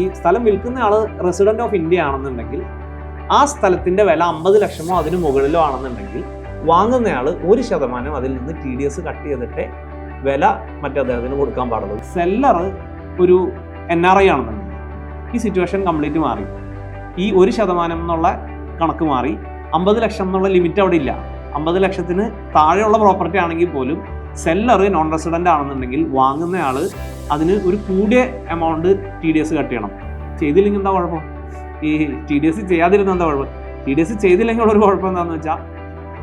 ഈ സ്ഥലം വിൽക്കുന്ന ആൾ റെസിഡന്റ് ഓഫ് ഇന്ത്യ ആണെന്നുണ്ടെങ്കിൽ ആ സ്ഥലത്തിന്റെ വില അമ്പത് ലക്ഷമോ അതിന് മുകളിലോ ആണെന്നുണ്ടെങ്കിൽ വാങ്ങുന്നയാൾ ഒരു ശതമാനം അതിൽ നിന്ന് ടി ഡി എസ് കട്ട് ചെയ്തിട്ടേ വില മറ്റേ അദ്ദേഹത്തിന് കൊടുക്കാൻ പാടുള്ളൂ. സെല്ലർ ഒരു എൻ ആർ ഐ ആണെന്നുണ്ടെങ്കിൽ ഈ സിറ്റുവേഷൻ കംപ്ലീറ്റ് മാറി. ഈ ഒരു ശതമാനം എന്നുള്ള കണക്ക് മാറി അമ്പത് ലക്ഷം എന്നുള്ള ലിമിറ്റ് അവിടെ ഇല്ല. അമ്പത് ലക്ഷത്തിന് താഴെയുള്ള പ്രോപ്പർട്ടി ആണെങ്കിൽ പോലും സെല്ലർ നോൺ റെസിഡന്റ് ആണെന്നുണ്ടെങ്കിൽ വാങ്ങുന്നയാൾ അതിന് ഒരു കൂടിയ amount T D S cut ചെയ്യണം. ചെയ്തില്ലെങ്കിൽ എന്താ കുഴപ്പം? ഈ ടി ഡി എസ് ചെയ്യാതിരുന്ന എന്താ കുഴപ്പം? ടി ഡി എസ് ചെയ്തില്ലെങ്കിൽ ഒരു കുഴപ്പം എന്താണെന്ന് വെച്ചാൽ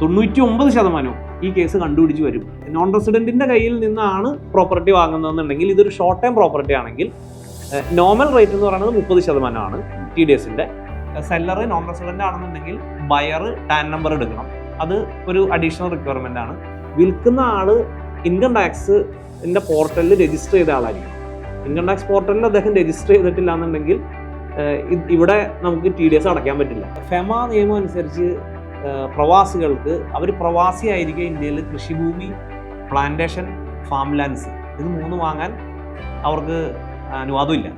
തൊണ്ണൂറ്റി ഒമ്പത് ശതമാനവും ഈ കേസ് കണ്ടുപിടിച്ച് വരും. നോൺ റെസിഡന്റിന്റെ കയ്യിൽ നിന്നാണ് പ്രോപ്പർട്ടി വാങ്ങുന്നതെന്നുണ്ടെങ്കിൽ ഇതൊരു ഷോർട്ട് ടൈം പ്രോപ്പർട്ടി ആണെങ്കിൽ നോർമൽ റേറ്റ് എന്ന് പറയുന്നത് മുപ്പത് ശതമാനമാണ് ടി ഡി എസിന്റെ സെല്ലർ നോൺ റെസിഡന്റ് ആണെന്നുണ്ടെങ്കിൽ ബയർ ടാൻ നമ്പർ എടുക്കണം. അത് ഒരു അഡീഷണൽ റിക്വയർമെന്റ് ആണ്. വിൽക്കുന്ന ആൾ ഇൻകം ടാക്സ് എന്റെ പോർട്ടലിൽ രജിസ്റ്റർ ചെയ്ത ആളായിരിക്കും. ഇൻകം ടാക്സ് പോർട്ടലിൽ അദ്ദേഹം രജിസ്റ്റർ ചെയ്തിട്ടില്ല എന്നുണ്ടെങ്കിൽ ഇവിടെ നമുക്ക് ടി ഡി എസ് അടയ്ക്കാൻ പറ്റില്ല. ഫെമ നിയമം അനുസരിച്ച് പ്രവാസികൾക്ക് അവർ പ്രവാസി പ്രവാസിയായിരിക്കെ ഇന്ത്യയിൽ കൃഷിഭൂമി പ്ലാന്റേഷൻ ഫാം ലാൻഡ്സ് ഇത് മൂന്ന് വാങ്ങാൻ അവർക്ക് അനുവാദമില്ല.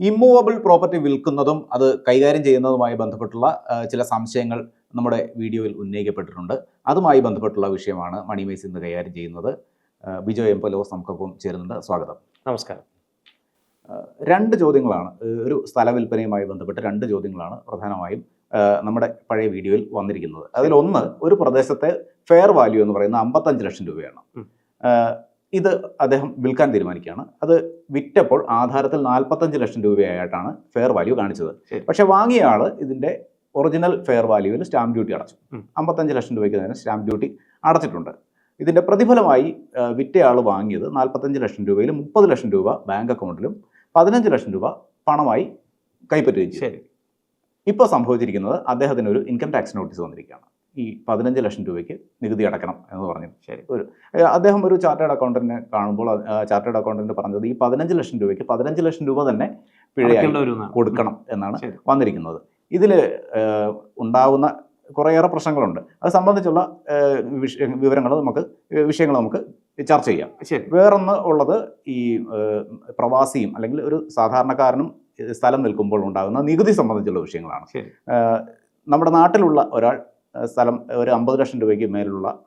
ഇമ്മൂവബിൾ പ്രോപ്പർട്ടി വിൽക്കുന്നതും അത് കൈകാര്യം ചെയ്യുന്നതുമായി ബന്ധപ്പെട്ടുള്ള ചില സംശയങ്ങൾ നമ്മുടെ വീഡിയോയിൽ ഉന്നയിക്കപ്പെട്ടിട്ടുണ്ട്. അതുമായി ബന്ധപ്പെട്ടുള്ള വിഷയമാണ് മണി മേസ് ഇന്ന് കൈകാര്യം ചെയ്യുന്നത്. ബിജോ എം പലോസ് നമുക്കൊപ്പം ചേരുന്നുണ്ട്. സ്വാഗതം. നമസ്കാരം. രണ്ട് ചോദ്യങ്ങളാണ് ഒരു സ്ഥല വിൽപ്പനയുമായി ബന്ധപ്പെട്ട് രണ്ട് ചോദ്യങ്ങളാണ് പ്രധാനമായും നമ്മുടെ പഴയ വീഡിയോയിൽ വന്നിരിക്കുന്നത്. അതിലൊന്ന് ഒരു പ്രദേശത്തെ ഫെയർ വാല്യൂ എന്ന് പറയുന്നത് അമ്പത്തഞ്ച് ലക്ഷം രൂപയാണ്. ഇത് അദ്ദേഹം വിൽക്കാൻ തീരുമാനിക്കുകയാണ്. അത് വിറ്റപ്പോൾ ആധാരത്തിൽ നാൽപ്പത്തഞ്ച് ലക്ഷം രൂപയായിട്ടാണ് ഫെയർ വാല്യൂ കാണിച്ചത്. പക്ഷേ വാങ്ങിയ ആൾ ഇതിന്റെ ഒറിജിനൽ ഫെയർ വാല്യൂവിൽ സ്റ്റാമ്പ് ഡ്യൂട്ടി അടച്ചു. അമ്പത്തഞ്ച് ലക്ഷം രൂപയ്ക്ക് തന്നെ സ്റ്റാമ്പ് ഡ്യൂട്ടി അടച്ചിട്ടുണ്ട്. ഇതിന്റെ പ്രതിഫലമായി വിറ്റയാൾ വാങ്ങിയത് നാൽപ്പത്തഞ്ച് ലക്ഷം രൂപയിൽ മുപ്പത് ലക്ഷം രൂപ ബാങ്ക് അക്കൗണ്ടിലും പതിനഞ്ച് ലക്ഷം രൂപ പണമായി കൈപ്പറ്റുകയും ചെയ്തു. ഇപ്പോൾ സംഭവിച്ചിരിക്കുന്നത് അദ്ദേഹത്തിന് ഒരു ഇൻകം ടാക്സ് നോട്ടീസ് വന്നിരിക്കുകയാണ്. ഈ പതിനഞ്ച് ലക്ഷം രൂപയ്ക്ക് നികുതി അടക്കണം എന്ന് പറഞ്ഞു. ശരി. ഒരു അദ്ദേഹം ഒരു ചാർട്ടേഡ് അക്കൗണ്ടന്റിനെ കാണുമ്പോൾ ചാർട്ടേഡ് അക്കൗണ്ടന്റ് പറഞ്ഞത് ഈ പതിനഞ്ച് ലക്ഷം രൂപയ്ക്ക് പതിനഞ്ച് ലക്ഷം രൂപ തന്നെ പിഴയായി. കൊടുക്കണം എന്നാണ്. വന്നിരിക്കുന്നത്. ഇതിൽ ഉണ്ടാവുന്ന കുറേയേറെ പ്രശ്നങ്ങളുണ്ട്. അത് സംബന്ധിച്ചുള്ള വിവരങ്ങൾ നമുക്ക് വിഷയങ്ങൾ നമുക്ക് ചർച്ച ചെയ്യാം. ശരി. വേറൊന്ന് ഉള്ളത് ഈ പ്രവാസിയും അല്ലെങ്കിൽ ഒരു സാധാരണക്കാരനും സ്ഥലം നിൽക്കുമ്പോൾ ഉണ്ടാകുന്ന നികുതി സംബന്ധിച്ചുള്ള വിഷയങ്ങളാണ്. നമ്മുടെ നാട്ടിലുള്ള ഒരാൾ സ്ഥലം ഒരു അമ്പത് ലക്ഷം രൂപയ്ക്ക് മേലുള്ള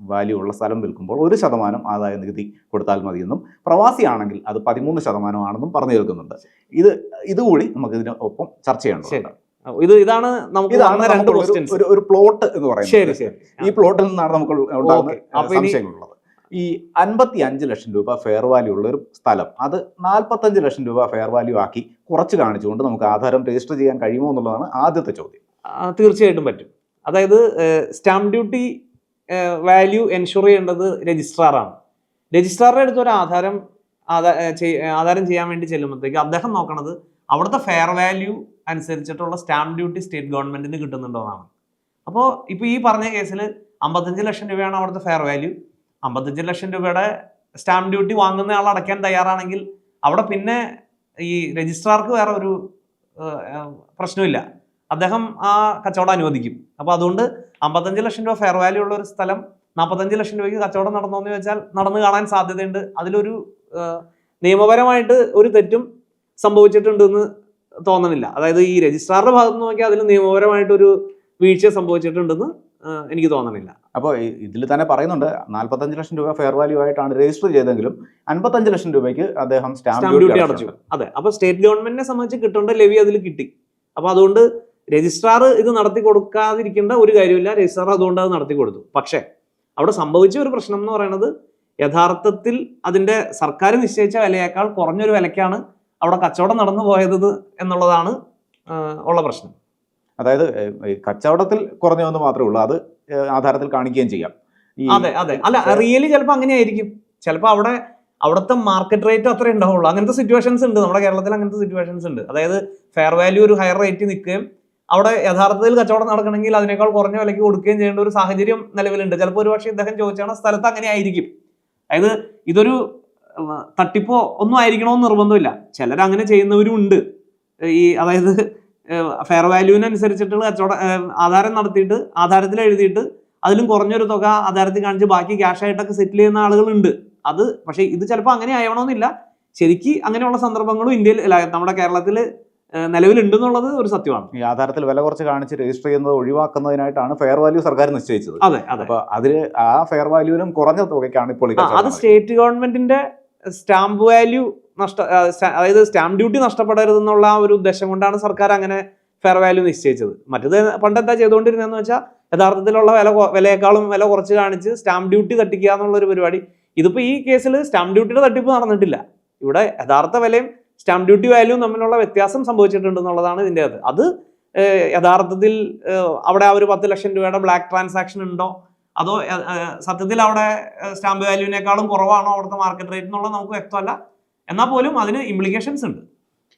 വാല്യൂ ഉള്ള സ്ഥലം വിൽക്കുമ്പോൾ ഒരു ശതമാനം ആദായ നികുതി കൊടുത്താൽ മതിയെന്നും പ്രവാസിയാണെങ്കിൽ അത് പതിമൂന്ന് ശതമാനമാണെന്നും പറഞ്ഞു കേൾക്കുന്നുണ്ട്. ഇത് ഇതുകൂടി നമുക്ക് ഇതിന് ഒപ്പം ചർച്ച ചെയ്യേണ്ടത് ഇത് ഇതാണ് നമുക്ക് ഇതാണ് രണ്ട് ഒരു- ഒരു പ്ലോട്ട് എന്ന് പറയുന്നത്. ശരി ശരി. ഈ പ്ലോട്ടിൽ നിന്നാണ് നമുക്ക് സംശയങ്ങളുള്ളത്. ഈ അൻപത്തി അഞ്ച് ലക്ഷം രൂപ ഫെയർ വാല്യൂ ഉള്ള ഒരു സ്ഥലം അത് നാൽപ്പത്തഞ്ച് ലക്ഷം രൂപ ഫെയർ വാല്യൂ ആക്കി കുറച്ച് കാണിച്ചുകൊണ്ട് നമുക്ക് ആധാരം രജിസ്റ്റർ ചെയ്യാൻ കഴിയുമോ എന്നുള്ളതാണ് ആദ്യത്തെ ചോദ്യം. തീർച്ചയായിട്ടും പറ്റും. അതായത് സ്റ്റാമ്പ് ഡ്യൂട്ടി വാല്യൂ എൻഷുർ ചെയ്യേണ്ടത് രജിസ്ട്രാറാണ്. രജിസ്ട്രാറുടെ അടുത്ത് ഒരു ആധാരം ആധാരം ചെയ്യാൻ വേണ്ടി ചെല്ലുമ്പോഴത്തേക്ക് അദ്ദേഹം നോക്കണത് അവിടുത്തെ ഫെയർ വാല്യൂ അനുസരിച്ചിട്ടുള്ള സ്റ്റാമ്പ് ഡ്യൂട്ടി സ്റ്റേറ്റ് ഗവൺമെന്റിന് കിട്ടുന്നുണ്ടോന്നാണ് അപ്പോൾ ഇപ്പോൾ ഈ പറഞ്ഞ കേസിൽ അമ്പത്തഞ്ച് ലക്ഷം രൂപയാണ് അവിടുത്തെ ഫെയർ വാല്യൂ. അമ്പത്തഞ്ച് ലക്ഷം രൂപയുടെ സ്റ്റാമ്പ് ഡ്യൂട്ടി വാങ്ങുന്ന ആൾ അടയ്ക്കാൻ തയ്യാറാണെങ്കിൽ അവിടെ പിന്നെ ഈ രജിസ്ട്രാർക്ക് വേറെ ഒരു പ്രശ്നമില്ല. അദ്ദേഹം ആ കച്ചവടം അനുവദിക്കും. അപ്പോൾ അതുകൊണ്ട് അമ്പത്തഞ്ച് ലക്ഷം രൂപ ഫെയർ വാല്യൂ ഉള്ള ഒരു സ്ഥലം നാൽപ്പത്തഞ്ച് ലക്ഷം രൂപയ്ക്ക് കച്ചവടം നടന്നോ എന്ന് ചോദിച്ചാൽ നടന്നു കാണാൻ സാധ്യതയുണ്ട്. അതിലൊരു നിയമപരമായിട്ട് ഒരു തെറ്റും സംഭവിച്ചിട്ടുണ്ടെന്ന് തോന്നണില്ല. അതായത് ഈ രജിസ്ട്രാറുടെ ഭാഗത്ത് നിന്ന് നോക്കിയാൽ അതിൽ നിയമപരമായിട്ടൊരു വീഴ്ച സംഭവിച്ചിട്ടുണ്ടെന്ന് എനിക്ക് തോന്നണില്ല. അപ്പോൾ ഇതിൽ തന്നെ പറയുന്നുണ്ട് നാൽപ്പത്തഞ്ച് ലക്ഷം രൂപ ഫെയർ വാല്യൂ ആയിട്ടാണ് രജിസ്റ്റർ ചെയ്തെങ്കിലും അൻപത്തഞ്ച് ലക്ഷം രൂപയ്ക്ക് അദ്ദേഹം സ്റ്റാമ്പ് ഡ്യൂട്ടി അടച്ചു. അതെ. അപ്പോൾ സ്റ്റേറ്റ് ഗവൺമെന്റിനെ സംബന്ധിച്ച് കിട്ടേണ്ട ലെവി അതിൽ കിട്ടി. അപ്പോൾ അതുകൊണ്ട് രജിസ്ട്രാർ ഇത് നടത്തി കൊടുക്കാതിരിക്കേണ്ട ഒരു കാര്യമില്ല. രജിസ്ട്രാർ അതുകൊണ്ട് അത് നടത്തി കൊടുത്തു. പക്ഷേ അവിടെ സംഭവിച്ച ഒരു പ്രശ്നം എന്ന് പറയുന്നത് യഥാർത്ഥത്തിൽ അതിന്റെ സർക്കാർ നിശ്ചയിച്ച വിലയേക്കാൾ കുറഞ്ഞൊരു വിലക്കാണ് അവിടെ കച്ചവടം നടന്നു പോയത് എന്നുള്ളതാണ് ഉള്ള പ്രശ്നം. അതായത് കച്ചവടത്തിൽ കുറഞ്ഞതെന്ന് മാത്രമേ ഉള്ളൂ. അത് ആധാരത്തിൽ കാണിക്കുകയും ചെയ്യാം. അതെ അതെ. അല്ല റിയലി ചിലപ്പോൾ അങ്ങനെ ആയിരിക്കും ചിലപ്പോൾ അവിടെ അവിടുത്തെ മാർക്കറ്റ് റേറ്റ് അത്രേ ഉണ്ടാവുള്ളൂ. അങ്ങനത്തെ സിറ്റുവേഷൻസ് ഉണ്ട്. നമ്മുടെ കേരളത്തിൽ അങ്ങനത്തെ സിറ്റുവേഷൻസ് ഉണ്ട്. അതായത് ഫെയർ വാല്യൂ ഒരു ഹയർ റേറ്റ് നിൽക്കുകയും അവിടെ യഥാർത്ഥത്തിൽ കച്ചവടം നടക്കണമെങ്കിൽ അതിനേക്കാൾ കുറഞ്ഞ വിലയ്ക്ക് കൊടുക്കുകയും ചെയ്യേണ്ട ഒരു സാഹചര്യം നിലവിലുണ്ട്. ചിലപ്പോൾ ഒരു പക്ഷേ ഇദ്ദേഹം ചോദിച്ചാണ് സ്ഥലത്ത് അങ്ങനെ ആയിരിക്കും. അതായത് ഇതൊരു തട്ടിപ്പോ ഒന്നും ആയിരിക്കണമെന്ന് നിർബന്ധമില്ല. ചിലർ അങ്ങനെ ചെയ്യുന്നവരും ഉണ്ട് ഈ അതായത് ഫെയർ വാല്യൂവിനനുസരിച്ചിട്ടുള്ള കച്ചവട ആധാരം നടത്തിയിട്ട് ആധാരത്തിൽ എഴുതിയിട്ട് അതിലും കുറഞ്ഞൊരു തുക ആധാരത്തിൽ കാണിച്ച് ബാക്കി ക്യാഷ് ആയിട്ടൊക്കെ സെറ്റിൽ ചെയ്യുന്ന ആളുകളുണ്ട്. അത് പക്ഷേ ഇത് ചിലപ്പോൾ അങ്ങനെ ആവണമെന്നില്ല. ശരിക്ക് അങ്ങനെയുള്ള സന്ദർഭങ്ങളും ഇന്ത്യയിൽ നമ്മുടെ കേരളത്തിൽ നിലവിലുണ്ടെന്നുള്ളത് ഒരു സത്യമാണ്. ഈ ആധാരത്തിൽ വില കുറച്ച് കാണിച്ച് രജിസ്റ്റർ ചെയ്യുന്നത് ഒഴിവാക്കുന്നതിനായിട്ടാണ് ഫെയർ വാല്യൂ സർക്കാർ നിശ്ചയിച്ചത്. അതെ അതെ. അപ്പൊ അതിൽ ആ ഫെയർ വാല്യൂവിലും കുറഞ്ഞ തുകയ്ക്കാണ് ഇപ്പോൾ അത് സ്റ്റേറ്റ് ഗവൺമെന്റിന്റെ സ്റ്റാമ്പ് വാല്യൂ നഷ്ട അതായത് സ്റ്റാമ്പ് ഡ്യൂട്ടി നഷ്ടപ്പെടരുതെന്നുള്ള ഒരു ഉദ്ദേശം കൊണ്ടാണ് സർക്കാർ അങ്ങനെ ഫെയർ വാല്യൂ നിശ്ചയിച്ചത്. മറ്റത് പണ്ട് എന്താ ചെയ്തുകൊണ്ടിരുന്നതെന്ന് വെച്ചാൽ യഥാർത്ഥത്തിലുള്ള വില വിലയേക്കാളും വില കുറച്ച് കാണിച്ച് സ്റ്റാമ്പ് ഡ്യൂട്ടി തട്ടിക്കുക എന്നുള്ള ഒരു പരിപാടി. ഇതിപ്പോൾ ഈ കേസിൽ സ്റ്റാമ്പ് ഡ്യൂട്ടിയുടെ തട്ടിപ്പ് നടന്നിട്ടില്ല. ഇവിടെ യഥാർത്ഥ വിലയും സ്റ്റാമ്പ് ഡ്യൂട്ടി വാല്യൂ തമ്മിലുള്ള വ്യത്യാസം സംഭവിച്ചിട്ടുണ്ട് എന്നുള്ളതാണ് ഇതിന്റെ അത്. അത് യഥാർത്ഥത്തിൽ അവിടെ ആ ഒരു പത്ത് ലക്ഷം രൂപയുടെ ബ്ലാക്ക് ട്രാൻസാക്ഷൻ ഉണ്ടോ? അതോ സത്യത്തിൽ അവിടെ സ്റ്റാമ്പ് വാല്യൂവിനേക്കാളും കുറവാണോ അവിടുത്തെ മാർക്കറ്റ് റേറ്റ് എന്നുള്ളത് നമുക്ക് വ്യക്തമല്ല. എന്നാൽ പോലും അതിന് ഇംപ്ലിക്കേഷൻസ് ഉണ്ട്.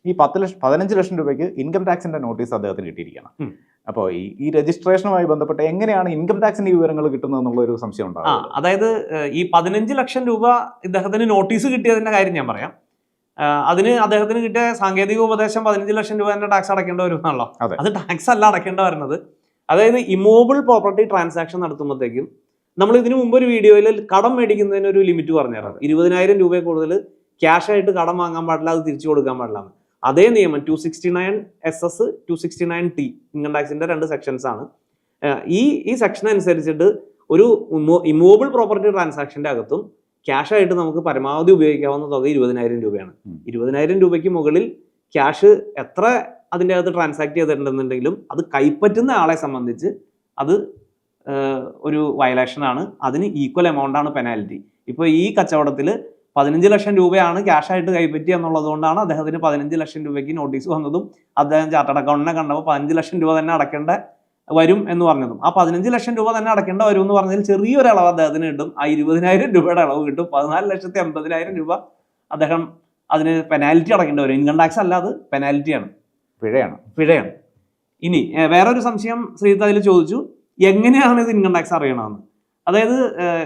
ഈ പത്ത് ലക്ഷം പതിനഞ്ച് ലക്ഷം രൂപയ്ക്ക് ഇൻകം ടാക്സിന്റെ നോട്ടീസ് അദ്ദേഹത്തിന് കിട്ടിയിരിക്കണം അപ്പോൾ ഈ ഈ രജിസ്ട്രേഷനുമായി ബന്ധപ്പെട്ട് എങ്ങനെയാണ് ഇൻകം ടാക്സിന്റെ വിവരങ്ങൾ കിട്ടുന്നത് എന്നുള്ള ഒരു സംശയം ഉണ്ടാകും അതായത് ഈ പതിനഞ്ച് ലക്ഷം രൂപ ഇദ്ദേഹത്തിന് നോട്ടീസ് കിട്ടിയതിന്റെ കാര്യം ഞാൻ പറയാം. അതിന് അദ്ദേഹത്തിന് കിട്ടിയ സാങ്കേതിക ഉപദേശം പതിനഞ്ച് ലക്ഷം രൂപ തന്നെ ടാക്സ് അടക്കേണ്ടി വരും എന്നാണല്ലോ അത് ടാക്സ് അല്ല അടക്കേണ്ടി വരുന്നത്. അതായത് ഇമോബിൾ പ്രോപ്പർട്ടി ട്രാൻസാക്ഷൻ നടത്തുമ്പോഴത്തേക്കും നമ്മൾ ഇതിനു മുമ്പ് ഒരു വീഡിയോയിൽ കടം മേടിക്കുന്നതിന് ഒരു ലിമിറ്റ് പറഞ്ഞിരുന്നു ഇരുപതിനായിരം രൂപ കൂടുതൽ ക്യാഷ് ആയിട്ട് കടം വാങ്ങാൻ പാടില്ല അത് തിരിച്ചു കൊടുക്കാൻ പാടില്ല അതേ നിയമം two sixty nine S S two sixty nine T income ടാക്സിന്റെ രണ്ട് സെക്ഷൻസ് ആണ്. ഈ ഈ സെക്ഷൻ അനുസരിച്ചിട്ട് ഒരു ഇമോബിൾ പ്രോപ്പർട്ടി ട്രാൻസാക്ഷന്റെ അകത്തും ക്യാഷ് ആയിട്ട് നമുക്ക് പരമാവധി ഉപയോഗിക്കാവുന്ന തുക ഇരുപതിനായിരം രൂപയാണ്. ഇരുപതിനായിരം രൂപയ്ക്ക് മുകളിൽ ക്യാഷ് എത്ര അതിന്റെ അകത്ത് ട്രാൻസാക്ട് ചെയ്തിട്ടുണ്ടെന്നുണ്ടെങ്കിലും അത് കൈപ്പറ്റുന്ന ആളെ സംബന്ധിച്ച് അത് ഒരു വയലേഷൻ ആണ്. അതിന് ഈക്വൽ എമൗണ്ട് ആണ് പെനാൽറ്റി ഇപ്പോൾ ഈ കച്ചവടത്തിൽ പതിനഞ്ച് ലക്ഷം രൂപയാണ് ക്യാഷായിട്ട് കൈപ്പറ്റി എന്നുള്ളത് കൊണ്ടാണ് അദ്ദേഹത്തിന് പതിനഞ്ച് ലക്ഷം രൂപയ്ക്ക് നോട്ടീസ് വന്നതും അദ്ദേഹം ചാർട്ടേഡ് അക്കൗണ്ടിനെ കണ്ടപ്പോൾ പതിനഞ്ച് ലക്ഷം രൂപ തന്നെ അടക്കേണ്ട വരും എന്ന് പറഞ്ഞതും. ആ പതിനഞ്ച് ലക്ഷം രൂപ തന്നെ അടക്കേണ്ട വരും എന്ന് പറഞ്ഞതിൽ ചെറിയൊരു അളവ് അദ്ദേഹത്തിന് കിട്ടും. ആ ഇരുപതിനായിരം രൂപയുടെ അളവ് കിട്ടും. പതിനാല് ലക്ഷത്തി അമ്പതിനായിരം രൂപ അദ്ദേഹം അതിന് പെനാൽറ്റി അടക്കേണ്ടി വരും. ഇൻകം ടാക്സ് അല്ല അത് പെനാൽറ്റിയാണ് പിഴയാണ്. പിഴയാണ്. ഇനി വേറൊരു സംശയം ശ്രീത അതിൽ ചോദിച്ചു. എങ്ങനെയാണ് ഇത് ഇൻകം ടാക്സ് അറിയണമെന്ന്? അതായത്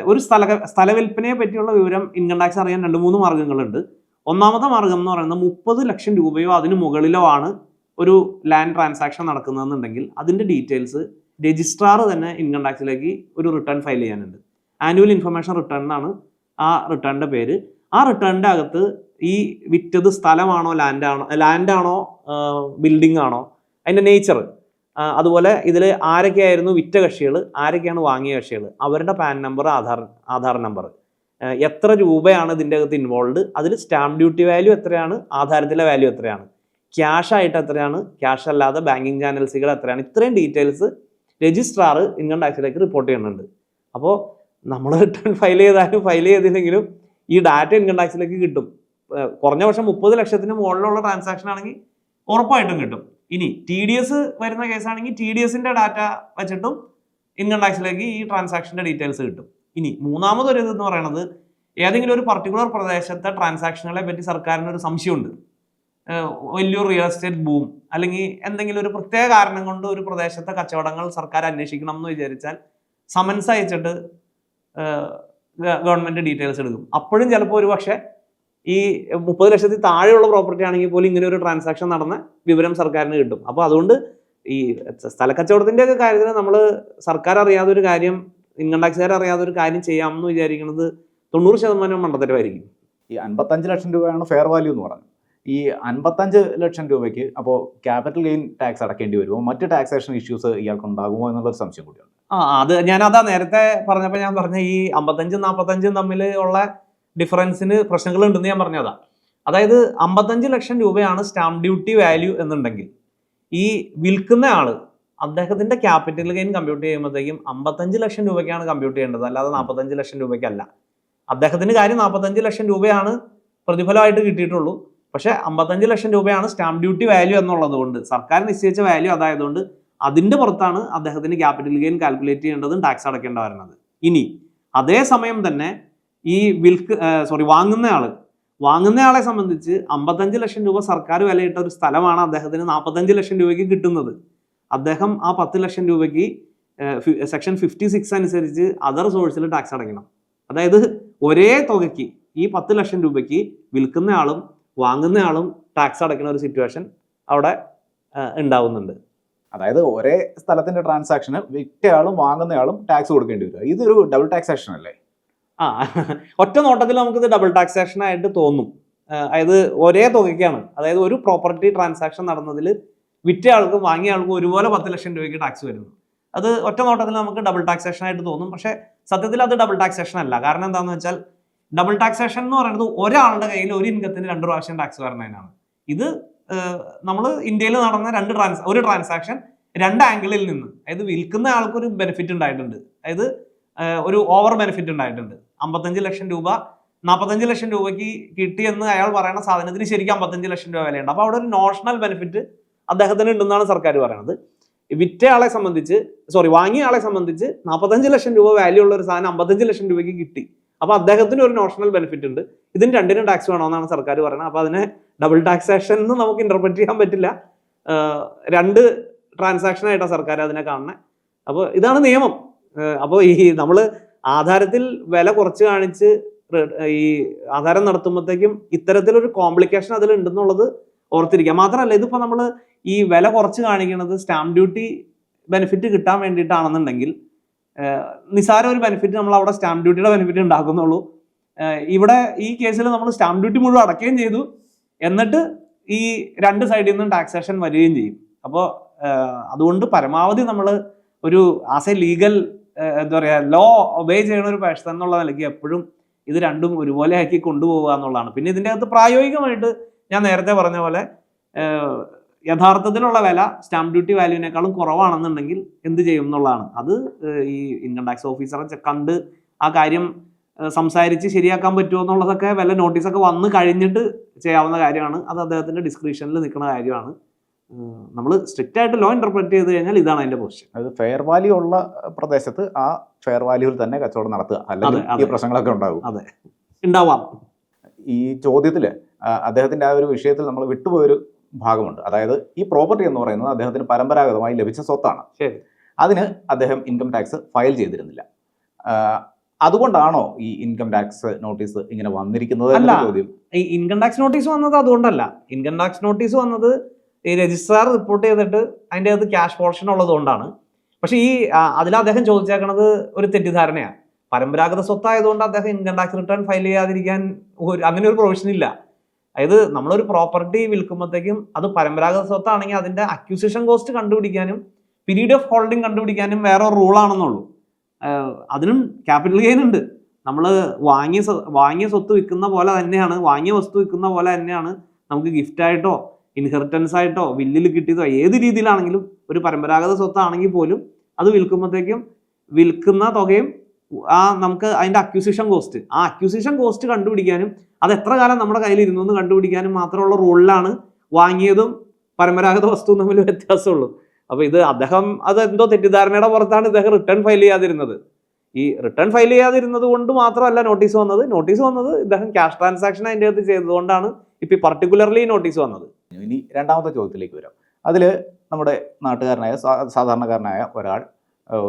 ഒരു സ്ഥല സ്ഥലവിൽപ്പനയെ പറ്റിയുള്ള വിവരം ഇൻകം ടാക്സ് അറിയാൻ രണ്ട് മൂന്ന് മാർഗങ്ങളുണ്ട്. ഒന്നാമത്തെ മാർഗം എന്ന് പറയുന്നത് മുപ്പത് ലക്ഷം രൂപയോ അതിന് മുകളിലോ ആണ് ഒരു ലാൻഡ് ട്രാൻസാക്ഷൻ നടക്കുന്നതെന്നുണ്ടെങ്കിൽ അതിന്റെ ഡീറ്റെയിൽസ് രജിസ്ട്രാർ തന്നെ ഇൻകം ടാക്സിലേക്ക് ഒരു റിട്ടേൺ ഫയൽ ചെയ്യാനുണ്ട്. ആനുവൽ ഇൻഫർമേഷൻ റിട്ടേൺ എന്നാണ് ആ റിട്ടേണിന്റെ പേര്. ആ റിട്ടേണിന്റെ അകത്ത് ഈ വിറ്റത് സ്ഥലമാണോ ലാൻഡ് ആണോ ലാൻഡ് ആണോ ബിൽഡിംഗ് ആണോ അതിന്റെ നേച്ചർ അതുപോലെ ഇതിൽ ആരൊക്കെയായിരുന്നു വിറ്റ കക്ഷികൾ ആരൊക്കെയാണ് വാങ്ങിയ കക്ഷികൾ അവരുടെ PAN number Aadhaar Aadhaar number എത്ര രൂപയാണ് ഇതിന്റെ അകത്ത് ഇൻവോൾവ് അതിൽ സ്റ്റാമ്പ് ഡ്യൂട്ടി വാല്യൂ എത്രയാണ്? ആധാരത്തിലെ വാല്യൂ എത്രയാണ്? ക്യാഷ് ആയിട്ട് എത്രയാണ്? ക്യാഷ് അല്ലാതെ ബാങ്കിങ് ചാനൽസുകൾ എത്രയാണ്? ഇത്രയും ഡീറ്റെയിൽസ് രജിസ്ട്രാർ ഇൻകം ടാക്സിലേക്ക് റിപ്പോർട്ട് ചെയ്യുന്നുണ്ട്. അപ്പോൾ നമ്മൾ റിട്ടേൺ ഫയൽ ചെയ്താലും ഫയൽ ചെയ്തില്ലെങ്കിലും ഈ ഡാറ്റ ഇൻകം ടാക്സിലേക്ക് കിട്ടും. കുറഞ്ഞ പക്ഷം മുപ്പത് ലക്ഷത്തിന് മുകളിലുള്ള ട്രാൻസാക്ഷൻ ആണെങ്കിൽ ഉറപ്പായിട്ടും കിട്ടും. ഇനി ടി ഡി എസ് വരുന്ന കേസാണെങ്കിൽ ടി ഡി എസിന്റെ ഡാറ്റ വെച്ചിട്ടും ഇൻകം ടാക്സിലേക്ക് ഈ ട്രാൻസാക്ഷന്റെ ഡീറ്റെയിൽസ് കിട്ടും. ഇനി മൂന്നാമതൊരു ഇതെന്ന് പറയുന്നത് ഏതെങ്കിലും ഒരു പർട്ടിക്കുലർ പ്രദേശത്തെ ട്രാൻസാക്ഷനുകളെ പറ്റി സർക്കാരിന് ഒരു സംശയമുണ്ട്. വലിയൊരു റിയൽ എസ്റ്റേറ്റ് ബൂം അല്ലെങ്കിൽ എന്തെങ്കിലും ഒരു പ്രത്യേക കാരണം കൊണ്ട് ഒരു പ്രദേശത്തെ കച്ചവടങ്ങൾ സർക്കാർ അന്വേഷിക്കണം എന്ന് വിചാരിച്ചാൽ സമൻസ് അയച്ചിട്ട് ഗവൺമെന്റ് ഡീറ്റെയിൽസ് എടുക്കും. അപ്പോഴും ചിലപ്പോൾ ഒരു പക്ഷേ ഈ മുപ്പത് ലക്ഷത്തിൽ താഴെയുള്ള പ്രോപ്പർട്ടി ആണെങ്കിൽ പോലും ഇങ്ങനെ ഒരു ട്രാൻസാക്ഷൻ നടന്ന വിവരം സർക്കാരിന് കിട്ടും. അപ്പോൾ അതുകൊണ്ട് ഈ സ്ഥലക്കച്ചവടത്തിന്റെ ഒക്കെ കാര്യത്തിൽ നമ്മൾ സർക്കാർ അറിയാതെ ഒരു കാര്യം ഇൻകം ടാക്സുകാർ അറിയാതെ ഒരു കാര്യം ചെയ്യാമെന്ന് വിചാരിക്കുന്നത് തൊണ്ണൂറ് ശതമാനം മണ്ടത്തരമായിരിക്കും. ഈ അൻപത്തഞ്ച് ലക്ഷം രൂപയാണ് ഫെയർ വാല്യൂ എന്ന് പറഞ്ഞു ഈ അൻപത്തഞ്ച് ലക്ഷം രൂപയ്ക്ക് അപ്പോൾ ക്യാപിറ്റൽ ഗെയിൻ ടാക്സ് അടക്കേണ്ടി വരുമോ? മറ്റ് ടാക്സേഷൻ ഇഷ്യൂസ് ഇയാൾക്ക് ഉണ്ടാകുമോ എന്നുള്ളൊരു സംശയം കൂടിയുണ്ട്. ആ അത് ഞാനതാ നേരത്തെ പറഞ്ഞപ്പോൾ ഞാൻ പറഞ്ഞ ഈ അമ്പത്തഞ്ചും നാൽപ്പത്തഞ്ചും തമ്മിൽ ഉള്ള ഡിഫറൻസിന് പ്രശ്നങ്ങളുണ്ടെന്ന് ഞാൻ പറഞ്ഞതാ. അതായത് അമ്പത്തഞ്ച് ലക്ഷം രൂപയാണ് സ്റ്റാമ്പ് ഡ്യൂട്ടി വാല്യൂ എന്നുണ്ടെങ്കിൽ ഈ വിൽക്കുന്ന ആൾ അദ്ദേഹത്തിന്റെ ക്യാപിറ്റൽ ഗെയിൻ കമ്പ്യൂട്ട് ചെയ്യുമ്പോഴത്തേക്കും അമ്പത്തഞ്ച് ലക്ഷം രൂപയ്ക്കാണ് കമ്പ്യൂട്ട് ചെയ്യേണ്ടത്. അല്ലാതെ നാൽപ്പത്തഞ്ച് ലക്ഷം രൂപയ്ക്കല്ല. അദ്ദേഹത്തിന്റെ കാര്യം നാൽപ്പത്തഞ്ച് ലക്ഷം രൂപയാണ് പ്രതിഫലമായിട്ട് കിട്ടിയിട്ടുള്ളൂ. പക്ഷെ അമ്പത്തഞ്ച് ലക്ഷം രൂപയാണ് സ്റ്റാമ്പ് ഡ്യൂട്ടി വാല്യൂ എന്നുള്ളത് കൊണ്ട് സർക്കാർ നിശ്ചയിച്ച വാല്യൂ അതായതുകൊണ്ട് അതിന്റെ പുറത്താണ് അദ്ദേഹത്തിന് ക്യാപിറ്റൽ ഗെയിൻ കാൽക്കുലേറ്റ് ചെയ്യേണ്ടതും ടാക്സ് അടയ്ക്കേണ്ട വരുന്നത്. ഇനി അതേ സമയം തന്നെ ഈ വിൽക്ക് സോറി വാങ്ങുന്ന ആൾ വാങ്ങുന്ന ആളെ സംബന്ധിച്ച് അമ്പത്തഞ്ച് ലക്ഷം രൂപ സർക്കാർ വിലയിട്ട ഒരു സ്ഥലമാണ് അദ്ദേഹത്തിന് നാൽപ്പത്തഞ്ച് ലക്ഷം രൂപയ്ക്ക് കിട്ടുന്നത്. അദ്ദേഹം ആ പത്ത് ലക്ഷം രൂപയ്ക്ക് സെക്ഷൻ ഫിഫ്റ്റി സിക്സ് അനുസരിച്ച് അതർ സോഴ്സിൽ ടാക്സ് അടയ്ക്കണം. അതായത് ഒരേ തുകയ്ക്ക് ഈ പത്ത് ലക്ഷം രൂപയ്ക്ക് വിൽക്കുന്ന ആളും വാങ്ങുന്ന ആളും ടാക്സ് അടയ്ക്കുന്ന ഒരു സിറ്റുവേഷൻ അവിടെ ഉണ്ടാവുന്നുണ്ട്. അതായത് ഒരേ സ്ഥലത്തിന്റെ ട്രാൻസാക്ഷന് വിറ്റയാളും വാങ്ങുന്നയാളും ടാക്സ് കൊടുക്കേണ്ടി വരും. ഇതൊരു ഡബിൾ ടാക്സേഷൻ അല്ലേ? ആ ഒറ്റ നോട്ടത്തിൽ നമുക്കിത് ഡബിൾ ടാക്സേഷൻ ആയിട്ട് തോന്നും. അതായത് ഒരേ തുകയ്ക്കാണ്. അതായത് ഒരു പ്രോപ്പർട്ടി ട്രാൻസാക്ഷൻ നടന്നതിൽ വിറ്റ ആൾക്കും വാങ്ങിയ ആൾക്കും ഒരുപോലെ പത്ത് ലക്ഷം രൂപയ്ക്ക് ടാക്സ് വരുന്നു. അത് ഒറ്റ നോട്ടത്തിൽ നമുക്ക് ഡബിൾ ടാക്സേഷൻ ആയിട്ട് തോന്നും. പക്ഷേ സത്യത്തിൽ അത് ഡബിൾ ടാക്സേഷൻ അല്ല. കാരണം എന്താണെന്ന് വെച്ചാൽ ഡബിൾ ടാക്സേഷൻ എന്ന് പറയുന്നത് ഒരാളുടെ കയ്യിൽ ഒരു ഇൻകത്തിന് രണ്ട് പ്രാവശ്യം ടാക്സ് വരുന്നതിനാണ് ഇത് നമ്മൾ ഇന്ത്യയിൽ നടന്ന രണ്ട് ട്രാൻസ് ഒരു ട്രാൻസാക്ഷൻ രണ്ട് ആംഗിളിൽ നിന്ന് അതായത് വിൽക്കുന്ന ആൾക്ക് ഒരു ബെനിഫിറ്റ് ഉണ്ടായിട്ടുണ്ട്. അതായത് ഒരു ഓവർ ബെനിഫിറ്റ് ഉണ്ടായിട്ടുണ്ട്. അമ്പത്തഞ്ച് ലക്ഷം രൂപ നാൽപ്പത്തഞ്ച് ലക്ഷം രൂപയ്ക്ക് കിട്ടിയെന്ന് അയാൾ പറയുന്ന സാധനത്തിന് ശരിക്കും അമ്പത്തഞ്ച് ലക്ഷം രൂപ വിലയുണ്ട്. അപ്പോൾ അവിടെ ഒരു നോഷണൽ ബെനിഫിറ്റ് അദ്ദേഹത്തിന് ഉണ്ടെന്നാണ് സർക്കാർ പറയുന്നത് വിറ്റയാളെ സംബന്ധിച്ച് സോറി വാങ്ങിയ ആളെ സംബന്ധിച്ച് നാൽപ്പത്തഞ്ച് ലക്ഷം രൂപ വാല്യൂ ഉള്ള ഒരു സാധനം അമ്പത്തഞ്ച് ലക്ഷം രൂപയ്ക്ക് കിട്ടി. അപ്പോൾ അദ്ദേഹത്തിന് ഒരു നോഷണൽ ബെനിഫിറ്റ് ഉണ്ട്. ഇതിന് രണ്ടിനും ടാക്സ് വേണമെന്നാണ് സർക്കാർ പറയുന്നത്. അപ്പോൾ അതിനെ ഡബിൾ ടാക്സേഷൻ എന്ന് നമുക്ക് ഇന്റർപ്രറ്റ് ചെയ്യാൻ പറ്റില്ല. രണ്ട് ട്രാൻസാക്ഷൻ ആയിട്ടാണ് സർക്കാർ അതിനെ കാണുന്നത് അപ്പോൾ ഇതാണ് നിയമം. അപ്പോൾ ഈ നമ്മൾ ആധാരത്തിൽ വില കുറച്ച് കാണിച്ച് ഈ ആധാരം നടത്തുമ്പോഴത്തേക്കും ഇത്തരത്തിലൊരു കോംപ്ലിക്കേഷൻ അതിൽ ഉണ്ടെന്നുള്ളത് ഓർത്തിരിക്കുക. മാത്രമല്ല ഇതിപ്പോൾ നമ്മൾ ഈ വില കുറച്ച് കാണിക്കുന്നത് സ്റ്റാമ്പ് ഡ്യൂട്ടി ബെനിഫിറ്റ് കിട്ടാൻ വേണ്ടിയിട്ടാണെന്നുണ്ടെങ്കിൽ ഏഹ് നിസ്സാര ഒരു ബെനിഫിറ്റ് നമ്മൾ അവിടെ സ്റ്റാമ്പ് ഡ്യൂട്ടിയുടെ ബെനിഫിറ്റ് ഉണ്ടാക്കുന്നുള്ളൂ. ഇവിടെ ഈ കേസിൽ നമ്മൾ സ്റ്റാമ്പ് ഡ്യൂട്ടി മുഴുവൻ അടയ്ക്കുകയും ചെയ്തു. എന്നിട്ട് ഈ രണ്ട് സൈഡിൽ നിന്നും ടാക്സേഷൻ വരികയും ചെയ്യും. അപ്പോൾ അതുകൊണ്ട് പരമാവധി നമ്മൾ ഒരു ആസ് എ ലീഗൽ എന്താ പറയുക ലോ ഒബേ ചെയ്യുന്ന ഒരു പേഴ്സൺ എന്നുള്ള നിലയ്ക്ക് എപ്പോഴും ഇത് രണ്ടും ഒരുപോലെ ആക്കി കൊണ്ടുപോകുക എന്നുള്ളതാണ്. പിന്നെ ഇതിന്റെ അകത്ത് പ്രായോഗികമായിട്ട് ഞാൻ നേരത്തെ പറഞ്ഞ പോലെ യഥാർത്ഥത്തിലുള്ള വില സ്റ്റാമ്പ് ഡ്യൂട്ടി വാല്യൂവിനേക്കാളും കുറവാണെന്നുണ്ടെങ്കിൽ എന്ത് ചെയ്യും എന്നുള്ളതാണ്. അത് ഈ ഇൻകം ടാക്സ് ഓഫീസറെ കണ്ട് ആ കാര്യം സംസാരിച്ച് ശരിയാക്കാൻ പറ്റുമോ എന്നുള്ളതൊക്കെ വല്ല നോട്ടീസൊക്കെ വന്ന് കഴിഞ്ഞിട്ട് ചെയ്യാവുന്ന കാര്യമാണ്. അത് അദ്ദേഹത്തിന്റെ ഡിസ്ക്രിപ്ഷനിൽ നിൽക്കുന്ന കാര്യമാണ്. നമ്മൾ സ്ട്രിക്റ്റ് ആയിട്ട് ലോ ഇന്റർപ്രറ്റ് ചെയ്ത് കഴിഞ്ഞാൽ ഇതാണ് അതിന്റെ പൊസിഷൻ അത് ഫെയർ വാല്യൂ ഉള്ള പ്രദേശത്ത് ആ ഫെയർ വാല്യൂവിൽ തന്നെ കച്ചവടം നടത്തുക. അല്ലെങ്കിൽ. ഈ പ്രശ്നങ്ങളൊക്കെ ഉണ്ടാവും അതെ. ഉണ്ടാവാം. ഈ ചോദ്യത്തിൽ അദ്ദേഹത്തിന്റെ ആ ഒരു വിഷയത്തിൽ നമ്മൾ വിട്ടുപോയൊരു ഭാഗമുണ്ട്. അതായത് ഈ പ്രോപ്പർട്ടി എന്ന് പറയുന്നത് അദ്ദേഹത്തിന് പരമ്പരാഗതമായി ലഭിച്ച സ്വത്താണ്. അതിന് അദ്ദേഹം ഇൻകം ടാക്സ് ഫയൽ ചെയ്തിരുന്നില്ല. അതുകൊണ്ടാണോ ഈ ഇൻകം ടാക്സ് നോട്ടീസ് ഇങ്ങനെ വന്നിരിക്കുന്നത്. ചോദ്യം? ഈ ഇൻകം ടാക്സ് നോട്ടീസ് വന്നത് അതുകൊണ്ടല്ല. ഇൻകം ടാക്സ് നോട്ടീസ് വന്നത് ഈ രജിസ്ട്രാർ റിപ്പോർട്ട് ചെയ്തിട്ട് അതിന്റെ അകത്ത് ക്യാഷ് പോർഷൻ ഉള്ളതുകൊണ്ടാണ് പക്ഷേ ഈ അതിൽ അദ്ദേഹം ചോദിച്ചേക്കണത് ഒരു തെറ്റിദ്ധാരണയാണ്. പരമ്പരാഗത സ്വത്തായതുകൊണ്ട് അദ്ദേഹം ഇൻകം ടാക്സ് റിട്ടേൺ ഫയൽ ചെയ്യാതിരിക്കാൻ അങ്ങനെ ഒരു പ്രൊവിഷൻ ഇല്ല. അതായത് നമ്മളൊരു പ്രോപ്പർട്ടി വിൽക്കുമ്പോഴത്തേക്കും അത് പരമ്പരാഗത സ്വത്താണെങ്കിൽ അതിന്റെ അക്യൂസിഷൻ കോസ്റ്റ് കണ്ടുപിടിക്കാനും പീരീഡ് ഓഫ് ഹോൾഡിംഗ് കണ്ടുപിടിക്കാനും വേറെ റൂളാണെന്നുള്ളൂ അതിനും ക്യാപിറ്റൽ ഗെയിൻ ഉണ്ട്. നമ്മൾ വാങ്ങിയ വാങ്ങിയ സ്വത്ത് വിൽക്കുന്ന പോലെ തന്നെയാണ് വാങ്ങിയ വസ്തു വിൽക്കുന്ന പോലെ തന്നെയാണ് നമുക്ക് ഗിഫ്റ്റ് ആയിട്ടോ ഇൻഹെറിറ്റൻസ് ആയിട്ടോ വില്ലിൽ കിട്ടിയതോ ഏത് രീതിയിലാണെങ്കിലും ഒരു പരമ്പരാഗത സ്വത്താണെങ്കിൽ പോലും അത് വിൽക്കുമ്പോഴത്തേക്കും വിൽക്കുന്ന തുകയും ആ നമുക്ക് അതിന്റെ അക്യൂസിഷൻ കോസ്റ്റ് ആ അക്യൂസിഷൻ കോസ്റ്റ് കണ്ടുപിടിക്കാനും അത് എത്ര കാലം നമ്മുടെ കയ്യിൽ ഇരുന്നു എന്ന് കണ്ടുപിടിക്കാനും മാത്രമുള്ള റോളിലാണ് വാങ്ങിയതും പരമ്പരാഗത വസ്തുവും തമ്മിൽ വ്യത്യാസമുള്ളൂ. അപ്പോൾ ഇത് അദ്ദേഹം അത് എന്തോ തെറ്റിദ്ധാരണയുടെ പുറത്താണ് ഇദ്ദേഹം റിട്ടേൺ ഫയൽ ചെയ്യാതിരുന്നത്. ഈ റിട്ടേൺ ഫയൽ ചെയ്യാതിരുന്നത് കൊണ്ട് മാത്രമല്ല നോട്ടീസ് വന്നത്. നോട്ടീസ് വന്നത് ഇദ്ദേഹം ക്യാഷ് ട്രാൻസാക്ഷൻ അതിന്റെ അകത്ത് ചെയ്തതുകൊണ്ടാണ് ഇപ്പൊ പർട്ടിക്കുലർലി നോട്ടീസ് വന്നത്. ഇനി രണ്ടാമത്തെ ചോദ്യത്തിലേക്ക് വരാം. അതിൽ നമ്മുടെ നാട്ടുകാരനായ സാധാരണക്കാരനായ ഒരാൾ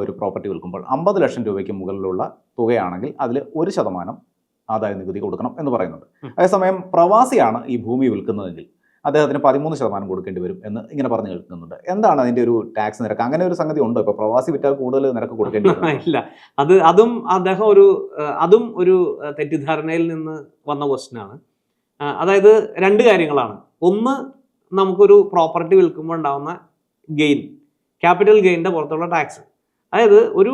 ഒരു പ്രോപ്പർട്ടി വിൽക്കുമ്പോൾ അമ്പത് ലക്ഷം രൂപയ്ക്ക് മുകളിലുള്ള തുകയാണെങ്കിൽ അതിൽ ഒരു ശതമാനം ആദായ നികുതി കൊടുക്കണം എന്ന് പറയുന്നുണ്ട്. അതേസമയം പ്രവാസിയാണ് ഈ ഭൂമി വിൽക്കുന്നതെങ്കിൽ അദ്ദേഹത്തിന് പതിമൂന്ന് ശതമാനം കൊടുക്കേണ്ടി വരും എന്ന് ഇങ്ങനെ പറഞ്ഞു കേൾക്കുന്നുണ്ട്. എന്താണ് അതിന്റെ ഒരു ടാക്സ് നിരക്ക്? അങ്ങനെ ഒരു സംഗതി ഉണ്ടോ? ഇപ്പൊ പ്രവാസി വിറ്റാൽ കൂടുതൽ നിരക്ക് കൊടുക്കേണ്ടി ഇല്ല. അത് അതും അദ്ദേഹം ഒരു അതും ഒരു തെറ്റിദ്ധാരണയിൽ നിന്ന് വന്ന ക്വസ്റ്റ്യൻ ആണ്. അതായത് രണ്ട് കാര്യങ്ങളാണ്. ഒന്ന് നമുക്കൊരു പ്രോപ്പർട്ടി വിൽക്കുമ്പോൾ ഉണ്ടാവുന്ന ഗെയിൻ ക്യാപിറ്റൽ ഗെയിന്റെ പുറത്തുള്ള ടാക്സ് അതായത് ഒരു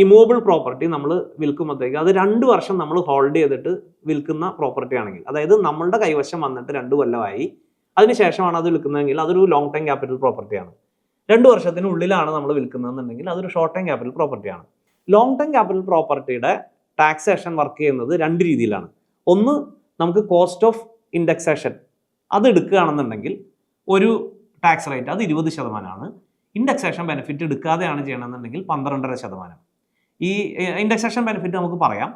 ഇമൂവബിൾ പ്രോപ്പർട്ടി നമ്മൾ വിൽക്കുമ്പോഴത്തേക്ക് അത് രണ്ട് വർഷം നമ്മൾ ഹോൾഡ് ചെയ്തിട്ട് വിൽക്കുന്ന പ്രോപ്പർട്ടി ആണെങ്കിൽ അതായത് നമ്മളുടെ കൈവശം വന്നിട്ട് രണ്ട് കൊല്ലമായി അതിനുശേഷമാണ് അത് വിൽക്കുന്നതെങ്കിൽ അതൊരു ലോങ് ടൈം ക്യാപിറ്റൽ പ്രോപ്പർട്ടിയാണ് രണ്ട് വർഷത്തിനുള്ളിലാണ് നമ്മൾ വിൽക്കുന്നതെന്നുണ്ടെങ്കിൽ അതൊരു ഷോർട്ട് ടൈം ക്യാപിറ്റൽ പ്രോപ്പർട്ടിയാണ് ലോങ് ടൈം ക്യാപിറ്റൽ പ്രോപ്പർട്ടിയുടെ ടാക്സേഷൻ വർക്ക് ചെയ്യുന്നത് രണ്ട് രീതിയിലാണ്. ഒന്ന് നമുക്ക് കോസ്റ്റ് ഓഫ് ഇൻഡെക്സേഷൻ അത് എടുക്കുകയാണെന്നുണ്ടെങ്കിൽ ഒരു ടാക്സ് റേറ്റ് അത് ഇരുപത് ശതമാനമാണ്. ഇൻഡെക്സേഷൻ ബെനിഫിറ്റ് എടുക്കാതെയാണ് ചെയ്യണമെന്നുണ്ടെങ്കിൽ പന്ത്രണ്ടര ശതമാനം. ഈ ഇൻഡക്സേഷൻ ബെനിഫിറ്റ് നമുക്ക് പറയാം.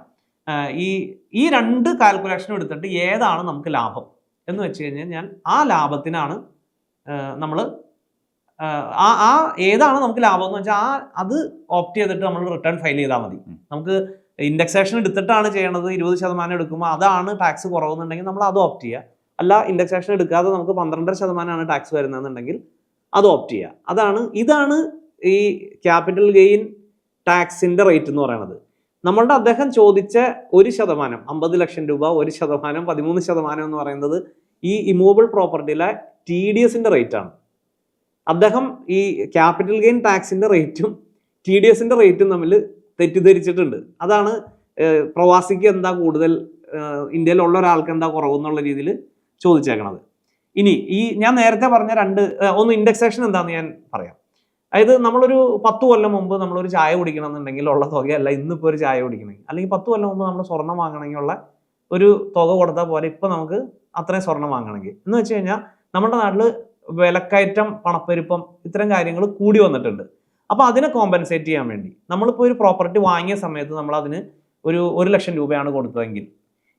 ഈ ഈ രണ്ട് കാൽക്കുലേഷനും എടുത്തിട്ട് ഏതാണ് നമുക്ക് ലാഭം? എന്ന് വെച്ച് കഴിഞ്ഞാൽ ഞാൻ ആ ലാഭത്തിനാണ് നമ്മൾ ആ ആ ഏതാണ് നമുക്ക് ലാഭം എന്ന് വെച്ചാൽ ആ അത് ഓപ്റ്റ് ചെയ്തിട്ട് നമ്മൾ റിട്ടേൺ ഫയൽ ചെയ്താൽ മതി. നമുക്ക് ഇൻഡക്സേഷൻ എടുത്തിട്ടാണ് ചെയ്യണത് ഇരുപത് ശതമാനം എടുക്കുമ്പോൾ അതാണ് ടാക്സ് കുറവെന്നുണ്ടെങ്കിൽ നമ്മൾ അത് ഓപ്റ്റ് ചെയ്യുക അല്ല ഇൻഡക്സേഷൻ എടുക്കാതെ നമുക്ക് പന്ത്രണ്ടര ശതമാനമാണ് ടാക്സ് വരുന്നതെന്നുണ്ടെങ്കിൽ അത് ഓപ്റ്റ് ചെയ്യുക. അതാണ് ഇതാണ് ഈ ക്യാപിറ്റൽ ഗെയിൻ ടാക്സിന്റെ റേറ്റ് എന്ന് പറയുന്നത്. നമ്മളുടെ അദ്ദേഹം ചോദിച്ച ഒരു ശതമാനം അമ്പത് ലക്ഷം രൂപ ഒരു ശതമാനം പതിമൂന്ന് ശതമാനം എന്ന് പറയുന്നത് ഈ ഇമൂവബിൾ പ്രോപ്പർട്ടിയിലെ ടി ഡി എസിന്റെ റേറ്റ് ആണ്. അദ്ദേഹം ഈ ക്യാപിറ്റൽ ഗെയിൻ ടാക്സിന്റെ റേറ്റും ടി ഡി എസിന്റെ റേറ്റും തമ്മിൽ തെറ്റിദ്ധരിച്ചിട്ടുണ്ട്. അതാണ് പ്രവാസിക്ക് എന്താ കൂടുതൽ ഇന്ത്യയിലുള്ള ഒരാൾക്ക് എന്താ കുറവെന്നുള്ള രീതിയിൽ ചോദിച്ചേക്കണത്. ഇനി ഈ ഞാൻ നേരത്തെ പറഞ്ഞ രണ്ട് ഒന്ന് ഇൻഡെക്സേഷൻ എന്താന്ന് ഞാൻ പറയാം. അതായത് നമ്മളൊരു പത്ത് കൊല്ലം മുമ്പ് നമ്മളൊരു ചായ കുടിക്കണം എന്നുണ്ടെങ്കിൽ ഉള്ള തുകയല്ല ഇന്നിപ്പോൾ ഒരു ചായ കുടിക്കണമെങ്കിൽ അല്ലെങ്കിൽ പത്ത് കൊല്ലം മുമ്പ് നമ്മൾ സ്വർണം വാങ്ങണമെങ്കിൽ ഉള്ള ഒരു തുക കൊടുത്താൽ പോലെ ഇപ്പം നമുക്ക് അത്രയും സ്വർണം വാങ്ങണമെങ്കിൽ. എന്ന് വെച്ച് കഴിഞ്ഞാൽ നമ്മുടെ നാട്ടിൽ വിലക്കയറ്റം പണപ്പെരുപ്പം ഇത്തരം കാര്യങ്ങൾ കൂടി വന്നിട്ടുണ്ട്. അപ്പോൾ അതിനെ കോമ്പൻസേറ്റ് ചെയ്യാൻ വേണ്ടി നമ്മളിപ്പോൾ ഒരു പ്രോപ്പർട്ടി വാങ്ങിയ സമയത്ത് നമ്മൾ അതിന് ഒരു ഒരു ലക്ഷം രൂപയാണ് കൊടുത്തതെങ്കിൽ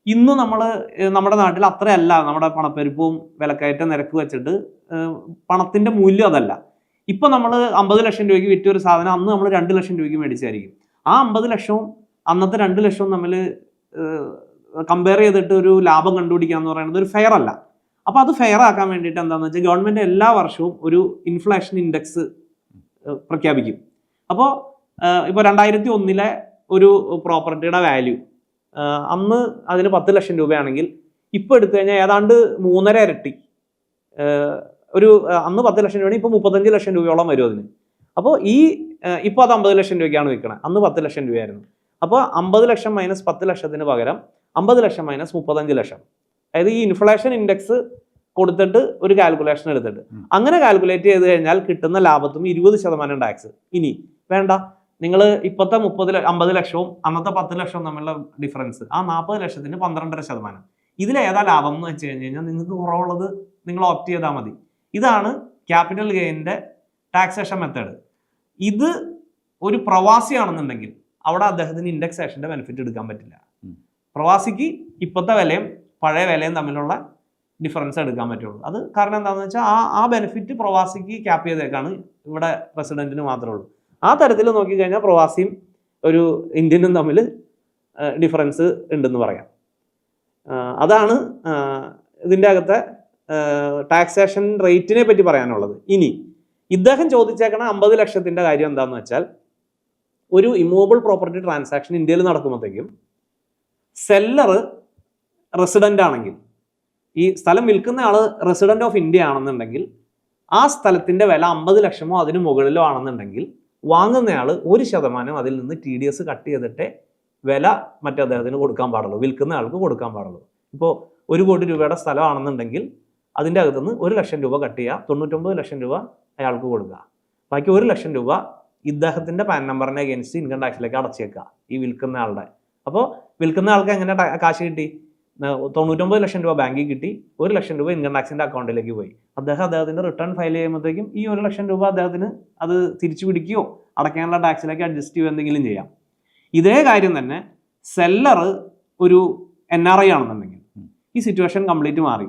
ഇന്ന് നമ്മൾ നമ്മുടെ നാട്ടിൽ അത്രയല്ല നമ്മുടെ പണപ്പെരുപ്പവും വിലക്കയറ്റ നിരക്ക് വെച്ചിട്ട് പണത്തിന്റെ മൂല്യം അതല്ല. ഇപ്പം നമ്മൾ അമ്പത് ലക്ഷം രൂപയ്ക്ക് വിറ്റ ഒരു സാധനം അന്ന് നമ്മൾ രണ്ട് ലക്ഷം രൂപയ്ക്ക് മേടിച്ചായിരിക്കും. ആ അമ്പത് ലക്ഷവും അന്നത്തെ രണ്ട് ലക്ഷവും തമ്മിൽ കമ്പയർ ചെയ്തിട്ട് ഒരു ലാഭം കണ്ടുപിടിക്കുക എന്ന് പറയുന്നത് ഒരു ഫെയർ അല്ല. അപ്പോൾ അത് ഫെയർ ആക്കാൻ വേണ്ടിയിട്ട് എന്താണെന്ന് വെച്ചാൽ ഗവൺമെന്റ് എല്ലാ വർഷവും ഒരു ഇൻഫ്ലേഷൻ ഇൻഡെക്സ് പ്രഖ്യാപിക്കും. അപ്പോൾ ഇപ്പോൾ രണ്ടായിരത്തി ഒന്നിലെ ഒരു പ്രോപ്പർട്ടിയുടെ വാല്യൂ അന്ന് അതിന് പത്ത് ലക്ഷം രൂപയാണെങ്കിൽ ഇപ്പോൾ എടുത്തു കഴിഞ്ഞാൽ ഏതാണ്ട് മൂന്നര ഇരട്ടി. ഒരു അന്ന് പത്ത് ലക്ഷം രൂപയാണ് ഇപ്പോൾ മുപ്പത്തഞ്ച് ലക്ഷം രൂപയോളം വരും അതിന്. അപ്പോൾ ഈ ഇപ്പോൾ അത് അമ്പത് ലക്ഷം രൂപയ്ക്കാണ് വിൽക്കണത് അന്ന് പത്ത് ലക്ഷം രൂപയായിരുന്നു. അപ്പോൾ അമ്പത് ലക്ഷം മൈനസ് പത്ത് ലക്ഷത്തിന് പകരം അമ്പത് ലക്ഷം മൈനസ് മുപ്പത്തഞ്ച് ലക്ഷം. അതായത് ഈ ഇൻഫ്ലേഷൻ ഇൻഡെക്സ് കൊടുത്തിട്ട് ഒരു കാൽക്കുലേഷൻ എടുത്തിട്ട്. അങ്ങനെ കാൽക്കുലേറ്റ് ചെയ്ത് കഴിഞ്ഞാൽ കിട്ടുന്ന ലാഭത്തും ഇരുപത് ശതമാനം ടാക്സ്. ഇനി വേണ്ട. നിങ്ങൾ ഇപ്പോഴത്തെ മുപ്പത് അമ്പത് ലക്ഷവും അന്നത്തെ പത്ത് ലക്ഷവും തമ്മിലുള്ള ഡിഫറൻസ് ആ നാൽപ്പത് ലക്ഷത്തിന് പന്ത്രണ്ടര ശതമാനം. ഇതിലേതാ ലാഭം എന്ന് വെച്ച് കഴിഞ്ഞ് കഴിഞ്ഞാൽ നിങ്ങൾക്ക് കുറവുള്ളത് നിങ്ങൾ ഓപ്റ്റ് ചെയ്താൽ മതി. ഇതാണ് ക്യാപിറ്റൽ ഗെയിനിന്റെ ടാക്സേഷൻ മെത്തേഡ് ഇത് ഒരു പ്രവാസിയാണെന്നുണ്ടെങ്കിൽ അവിടെ അദ്ദേഹത്തിന് ഇൻഡെക്സേഷന്റെ ബെനിഫിറ്റ് എടുക്കാൻ പറ്റില്ല. പ്രവാസിക്ക് ഇപ്പോഴത്തെ വിലയും പഴയ വിലയും തമ്മിലുള്ള ഡിഫറൻസ് എടുക്കാൻ പറ്റുള്ളൂ. അത് കാരണം എന്താണെന്ന് വെച്ചാൽ ആ ആ ബെനിഫിറ്റ് പ്രവാസിക്ക് ക്യാപ് ചെയ്തേക്കാണ് ഇവിടെ പ്രസിഡന്റിന് മാത്രമേ ഉള്ളൂ. ആ തരത്തിൽ നോക്കിക്കഴിഞ്ഞാൽ പ്രവാസിയും ഒരു ഇന്ത്യനും തമ്മിൽ ഡിഫറൻസ് ഉണ്ടെന്ന് പറയാം. അതാണ് ഇതിന്റെ അകത്തെ ടാക്സേഷൻ റേറ്റിനെ പറ്റി പറയാനുള്ളത്. ഇനി ഇദ്ദേഹം ചോദിച്ചേക്കണ അമ്പത് ലക്ഷത്തിന്റെ കാര്യം എന്താണെന്ന് വെച്ചാൽ ഒരു ഇമൂവബിൾ പ്രോപ്പർട്ടി ട്രാൻസാക്ഷൻ ഇന്ത്യയിൽ നടക്കുമ്പോഴത്തേക്കും സെല്ലർ റെസിഡന്റ് ആണെങ്കിൽ ഈ സ്ഥലം വിൽക്കുന്ന ആൾ റെസിഡന്റ് ഓഫ് ഇന്ത്യ ആണെന്നുണ്ടെങ്കിൽ ആ സ്ഥലത്തിന്റെ വില അമ്പത് ലക്ഷമോ അതിന് മുകളിലോ ആണെന്നുണ്ടെങ്കിൽ വാങ്ങുന്നയാൾ ഒരു ശതമാനം അതിൽ നിന്ന് ടി ഡി എസ് കട്ട് ചെയ്തിട്ടേ വില മറ്റേ അദ്ദേഹത്തിന് കൊടുക്കാൻ പാടുള്ളൂ. വിൽക്കുന്ന ആൾക്ക് കൊടുക്കാൻ പാടുള്ളൂ. ഇപ്പോൾ ഒരു കോടി രൂപയുടെ സ്ഥലമാണെന്നുണ്ടെങ്കിൽ അതിന്റെ അകത്തുനിന്ന് ഒരു ലക്ഷം രൂപ കട്ട് ചെയ്യുക തൊണ്ണൂറ്റൊമ്പത് ലക്ഷം രൂപ അയാൾക്ക് കൊടുക്കുക. ബാക്കി ഒരു ലക്ഷം രൂപ ഇദ്ദേഹത്തിന്റെ പാൻ നമ്പറിനെ അഗേൻസ്റ്റ് ഇൻകം ടാക്സിലേക്ക് അടച്ചേക്കുക ഈ വിൽക്കുന്ന ആളുടെ അപ്പോൾ വിൽക്കുന്ന ആൾക്ക് എങ്ങനെ കാശ് കിട്ടി? തൊണ്ണൂറ്റൊമ്പത് ലക്ഷം രൂപ ബാങ്കിൽ കിട്ടി ഒരു ലക്ഷം രൂപ ഇൻകം ടാക്സിന്റെ അക്കൗണ്ടിലേക്ക് പോയി. അദ്ദേഹം അദ്ദേഹത്തിന്റെ റിട്ടേൺ ഫയൽ ചെയ്യുമ്പോഴത്തേക്കും ഈ ഒരു ലക്ഷം രൂപ അദ്ദേഹത്തിന് അത് തിരിച്ചു പിടിക്കുകയോ അടയ്ക്കാനുള്ള ടാക്സിലേക്ക് അഡ്ജസ്റ്റ് ചെയ്യുകയോ എന്തെങ്കിലും ചെയ്യാം. ഇതേ കാര്യം തന്നെ സെല്ലർ ഒരു എൻ ആർ ഐ ആണെന്നുണ്ടെങ്കിൽ ഈ സിറ്റുവേഷൻ കംപ്ലീറ്റ് മാറി.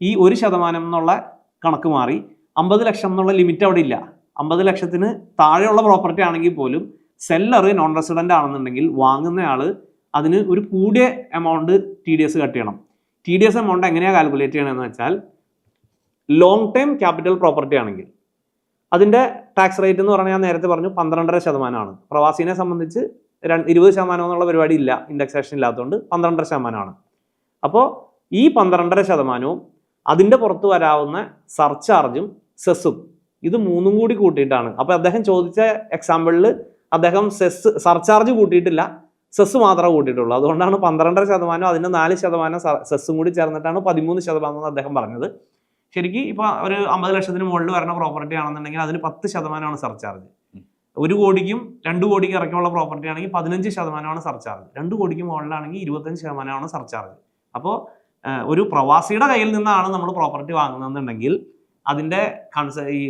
ഈ ഒരു ശതമാനം എന്നുള്ള കണക്ക് മാറി. അമ്പത് ലക്ഷം എന്നുള്ള ലിമിറ്റ് അവിടെ ഇല്ല. അമ്പത് ലക്ഷത്തിന് താഴെയുള്ള പ്രോപ്പർട്ടി ആണെങ്കിൽ പോലും സെല്ലർ നോൺ റെസിഡന്റ് ആണെന്നുണ്ടെങ്കിൽ വാങ്ങുന്നയാൾ അതിന് ഒരു കൂടിയ amount T D S cut ചെയ്യണം. ടി ഡി എസ് എമൗണ്ട് എങ്ങനെയാണ് കാൽക്കുലേറ്റ് ചെയ്യണമെന്ന് വെച്ചാൽ ലോങ് ടൈം ക്യാപിറ്റൽ പ്രോപ്പർട്ടി ആണെങ്കിൽ അതിന്റെ ടാക്സ് റേറ്റ് എന്ന് പറഞ്ഞാൽ ഞാൻ നേരത്തെ പറഞ്ഞു പന്ത്രണ്ടര ശതമാനമാണ്. പ്രവാസിനെ സംബന്ധിച്ച് രണ്ട് ഇരുപത് ശതമാനം എന്നുള്ള പരിപാടി ഇല്ല. ഇൻഡക്സേഷൻ ഇല്ലാത്തതുകൊണ്ട് പന്ത്രണ്ടര ശതമാനമാണ്. അപ്പോൾ ഈ പന്ത്രണ്ടര ശതമാനവും അതിന്റെ പുറത്ത് വരാവുന്ന സർചാർജും സെസ്സും ഇത് മൂന്നും കൂടി കൂട്ടിയിട്ടാണ്. അപ്പോൾ അദ്ദേഹം ചോദിച്ച എക്സാമ്പിളിൽ അദ്ദേഹം സെസ് സർചാർജ് കൂട്ടിയിട്ടില്ല. സെസ് മാത്രമേ കൂട്ടിയിട്ടുള്ളൂ. അതുകൊണ്ടാണ് പന്ത്രണ്ടര ശതമാനം അതിന്റെ നാല് ശതമാനം സെസ്സും കൂടി ചേർന്നിട്ടാണ് പതിമൂന്ന് ശതമാനം എന്ന് അദ്ദേഹം പറഞ്ഞത്. ശരിക്കും ഇപ്പോൾ ഒരു അമ്പത് ലക്ഷത്തിന് മുകളിൽ വരുന്ന പ്രോപ്പർട്ടി ആണെന്നുണ്ടെങ്കിൽ അതിന് പത്ത് ശതമാനമാണ് സർചാർജ് ഒരു കോടിക്കും രണ്ട് കോടിക്കും ഇറക്കിയുള്ള പ്രോപ്പർട്ടി ആണെങ്കിൽ പതിനഞ്ച് ശതമാനമാണ് സർചാർജ് രണ്ട് കോടിക്ക് മുകളിലാണെങ്കിൽ ഇരുപത്തഞ്ച് ശതമാനമാണ് സർചാർജ് അപ്പോൾ ഒരു പ്രവാസിയുടെ കയ്യിൽ നിന്നാണ് നമ്മൾ പ്രോപ്പർട്ടി വാങ്ങുന്നതെന്നുണ്ടെങ്കിൽ അതിന്റെ കൺസ ഈ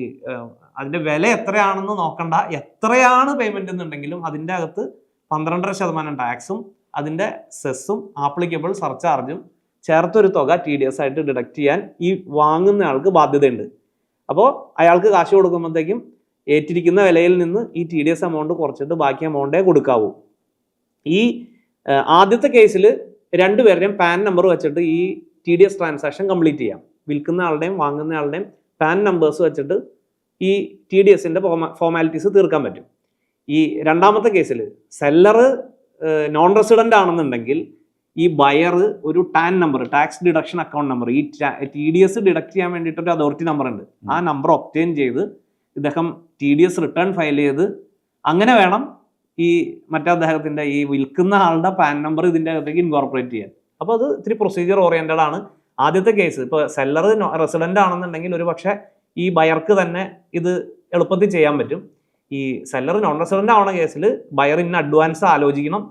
അതിന്റെ വില എത്രയാണെന്ന് നോക്കണ്ട. എത്രയാണ് പേയ്മെന്റ് എന്നുണ്ടെങ്കിലും അതിന്റെ അകത്ത് പന്ത്രണ്ടര ശതമാനം ടാക്സും അതിന്റെ സെസ്സും ആപ്ലിക്കബിൾ സർചാർജും ചേർത്തൊരു തുക ടി ഡി എസ് ആയിട്ട് ഡിഡക്ട് ചെയ്യാൻ ഈ വാങ്ങുന്ന ആൾക്ക് ബാധ്യതയുണ്ട്. അപ്പോൾ അയാൾക്ക് കാശ് കൊടുക്കുമ്പോഴത്തേക്കും ഏറ്റിരിക്കുന്ന വിലയിൽ നിന്ന് ഈ ടി ഡി എസ് എമൗണ്ട് കുറച്ചിട്ട് ബാക്കി എമൗണ്ടേ കൊടുക്കാവൂ. ഈ ആദ്യത്തെ കേസിൽ രണ്ടുപേരുടെയും പാൻ നമ്പർ വെച്ചിട്ട് ഈ T D S transaction complete ചെയ്യാം. വിൽക്കുന്ന ആളുടെയും വാങ്ങുന്ന ആളുടെയും പാൻ നമ്പേഴ്സ് വെച്ചിട്ട് ഈ ടി ഡി എസിന്റെ ഫോമാലിറ്റീസ് തീർക്കാൻ പറ്റും. ഈ രണ്ടാമത്തെ കേസിൽ സെല്ലറ് നോൺ റെസിഡന്റ് ആണെന്നുണ്ടെങ്കിൽ ഈ ബയർ ഒരു TAN number tax deduction account number ഈ ടി ഡി എസ് ഡിഡക്ട് ചെയ്യാൻ വേണ്ടിയിട്ട് ഒരു അതോറിറ്റി നമ്പർ ഉണ്ട്. ആ നമ്പർ ഒപ്റ്റെയിൻ ചെയ്ത് ഇദ്ദേഹം T D S return file ചെയ്ത് അങ്ങനെ വേണം ഈ മറ്റേ അദ്ദേഹത്തിന്റെ ഈ വിൽക്കുന്ന ആളുടെ പാൻ നമ്പർ ഇതിന്റെ അകത്തേക്ക് ഇൻകോർപ്പറേറ്റ് ചെയ്യാൻ. അപ്പോൾ അത് ഇത്തിരി പ്രൊസീജിയർ ഓറിയന്റഡ് ആണ്. ആദ്യത്തെ കേസ് ഇപ്പോൾ സെല്ലർ റെസിഡന്റ് ആണെന്നുണ്ടെങ്കിൽ ഒരു പക്ഷേ ഈ ബയർക്ക് തന്നെ ഇത് എളുപ്പത്തിൽ ചെയ്യാൻ പറ്റും. ഈ സെല്ലർ നോൺ റെസിഡന്റ് ആവണ കേസിൽ ബയർ ഇന്ന് അഡ്വാൻസ് ആലോചിക്കണം.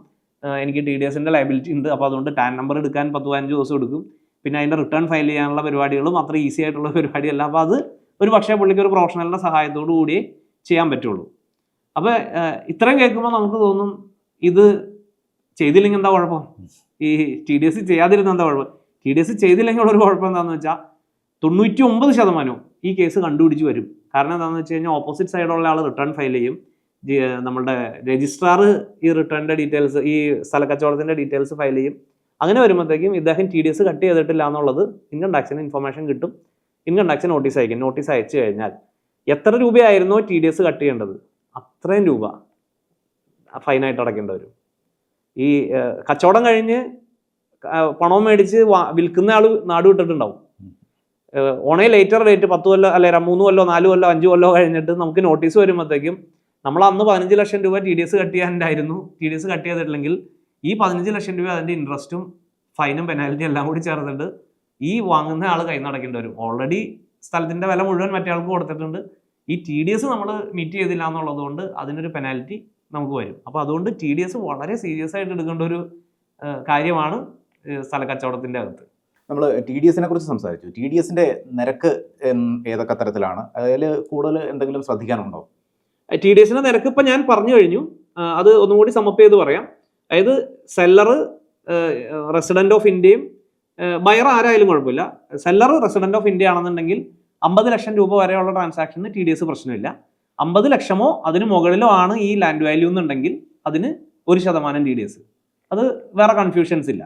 എനിക്ക് ടി ഡി എസിന്റെ ലയബിലിറ്റി ഉണ്ട്. അപ്പോൾ അതുകൊണ്ട് ടാൻ നമ്പർ എടുക്കാൻ പത്ത് പതിനഞ്ച് ദിവസം എടുക്കും. പിന്നെ അതിന്റെ റിട്ടേൺ ഫയൽ ചെയ്യാനുള്ള പരിപാടികളും അത്ര ഈസി ആയിട്ടുള്ള പരിപാടിയല്ല. അപ്പോൾ അത് ഒരു പക്ഷേ പുള്ളിക്ക് ഒരു പ്രൊഫഷണലിന്റെ സഹായത്തോടു കൂടി ചെയ്യാൻ പറ്റുള്ളൂ. അപ്പോൾ ഇത്രയും കേൾക്കുമ്പോൾ നമുക്ക് തോന്നും ഇത് ചെയ്തില്ലെങ്കിൽ എന്താ കുഴപ്പം? ഈ ടി ഡി എസ് ചെയ്യാതിരുന്ന എന്താ കുഴപ്പം? ടി ഡി എസ് ചെയ്തില്ലെങ്കിൽ ഉള്ളൊരു കുഴപ്പം എന്താണെന്ന് വെച്ചാൽ തൊണ്ണൂറ്റി ഒമ്പത് ശതമാനവും ഈ കേസ് കണ്ടുപിടിച്ച് വരും. കാരണം എന്താണെന്ന് വെച്ച് കഴിഞ്ഞാൽ ഓപ്പോസിറ്റ് സൈഡുള്ള ആൾ റിട്ടേൺ ഫയൽ ചെയ്യും. നമ്മുടെ രജിസ്ട്രാർ ഈ റിട്ടേണിന്റെ ഡീറ്റെയിൽസ് ഈ സ്ഥലക്കച്ചവടത്തിന്റെ ഡീറ്റെയിൽസ് ഫയൽ ചെയ്യും. അങ്ങനെ വരുമ്പോഴത്തേക്കും ഇദ്ദേഹം ടി ഡി എസ് കട്ട് ചെയ്തിട്ടില്ല എന്നുള്ളത് ഇൻകം ടാക്സിന് ഇൻഫർമേഷൻ കിട്ടും. ഇൻകം ടാക്സ് നോട്ടീസ് അയക്കും. നോട്ടീസ് അയച്ചു കഴിഞ്ഞാൽ എത്ര രൂപയായിരുന്നോ ടി ഡി എസ് കട്ട് ചെയ്യേണ്ടത്? അത്രയും രൂപ ഫൈനായിട്ട് അടയ്ക്കേണ്ടി വരും. ഈ കച്ചവടം കഴിഞ്ഞ് പണവും മേടിച്ച് വിൽക്കുന്ന ആൾ നാട് വിട്ടിട്ടുണ്ടാവും. ഓണേ ലേറ്റർ ഡേറ്റ് പത്ത് കൊല്ലം അല്ലെ മൂന്ന് കൊല്ലോ നാല് കൊല്ലോ അഞ്ച് കൊല്ലോ കഴിഞ്ഞിട്ട് നമുക്ക് നോട്ടീസ് വരുമ്പോഴത്തേക്കും നമ്മൾ അന്ന് പതിനഞ്ച് ലക്ഷം രൂപ ടി ഡി എസ് കട്ട് ചെയ്യാനുണ്ടായിരുന്നു. ടി ഡി എസ് കട്ട് ചെയ്തിട്ടില്ലെങ്കിൽ ഈ പതിനഞ്ച് ലക്ഷം രൂപ അതിന്റെ ഇൻട്രസ്റ്റും ഫൈനും പെനാൽറ്റി എല്ലാം കൂടി ചേർത്തിട്ട് ഈ വാങ്ങുന്ന ആൾ കൈ നടക്കേണ്ടി വരും. ഓൾറെഡി സ്ഥലത്തിന്റെ വില മുഴുവൻ മറ്റേ ആൾക്ക് കൊടുത്തിട്ടുണ്ട്. ഈ ടി ഡി എസ് നമ്മൾ മീറ്റ് ചെയ്തില്ല എന്നുള്ളത് കൊണ്ട് അതിനൊരു പെനാൽറ്റി നമുക്ക് വരും. അപ്പോൾ അതുകൊണ്ട് ടി ഡി എസ് വളരെ സീരിയസ് ആയിട്ട് എടുക്കേണ്ട ഒരു കാര്യമാണ് സ്ഥല കച്ചവടത്തിന്റെ അകത്ത്. നമ്മൾ ടി ഡി എസിനെ കുറിച്ച് സംസാരിച്ചു. ടി ഡി എസിന്റെ നിരക്ക് ഏതൊക്കെ തരത്തിലാണ്? അതിൽ കൂടുതൽ എന്തെങ്കിലും ശ്രദ്ധിക്കാനുണ്ടോ? ടി ഡി എസിന്റെ നിരക്ക് ഇപ്പം ഞാൻ പറഞ്ഞു കഴിഞ്ഞു. അത് ഒന്നും കൂടി സമപ്പ് ചെയ്ത് പറയാം. അതായത് സെല്ലറ് റെസിഡന്റ് ഓഫ് ഇന്ത്യയും ബയർ ആരായാലും കുഴപ്പമില്ല. സെല്ലർ റെസിഡന്റ് ഓഫ് ഇന്ത്യ ആണെന്നുണ്ടെങ്കിൽ അമ്പത് ലക്ഷം രൂപ വരെയുള്ള ട്രാൻസാക്ഷന് ടി ഡി എസ് പ്രശ്നമില്ല. അമ്പത് ലക്ഷമോ അതിന് മുകളിലോ ആണ് ഈ ലാൻഡ് വാല്യൂ എന്നുണ്ടെങ്കിൽ അതിന് ഒരു ശതമാനം ടി ഡി എസ്. അത് വേറെ കൺഫ്യൂഷൻസ് ഇല്ല.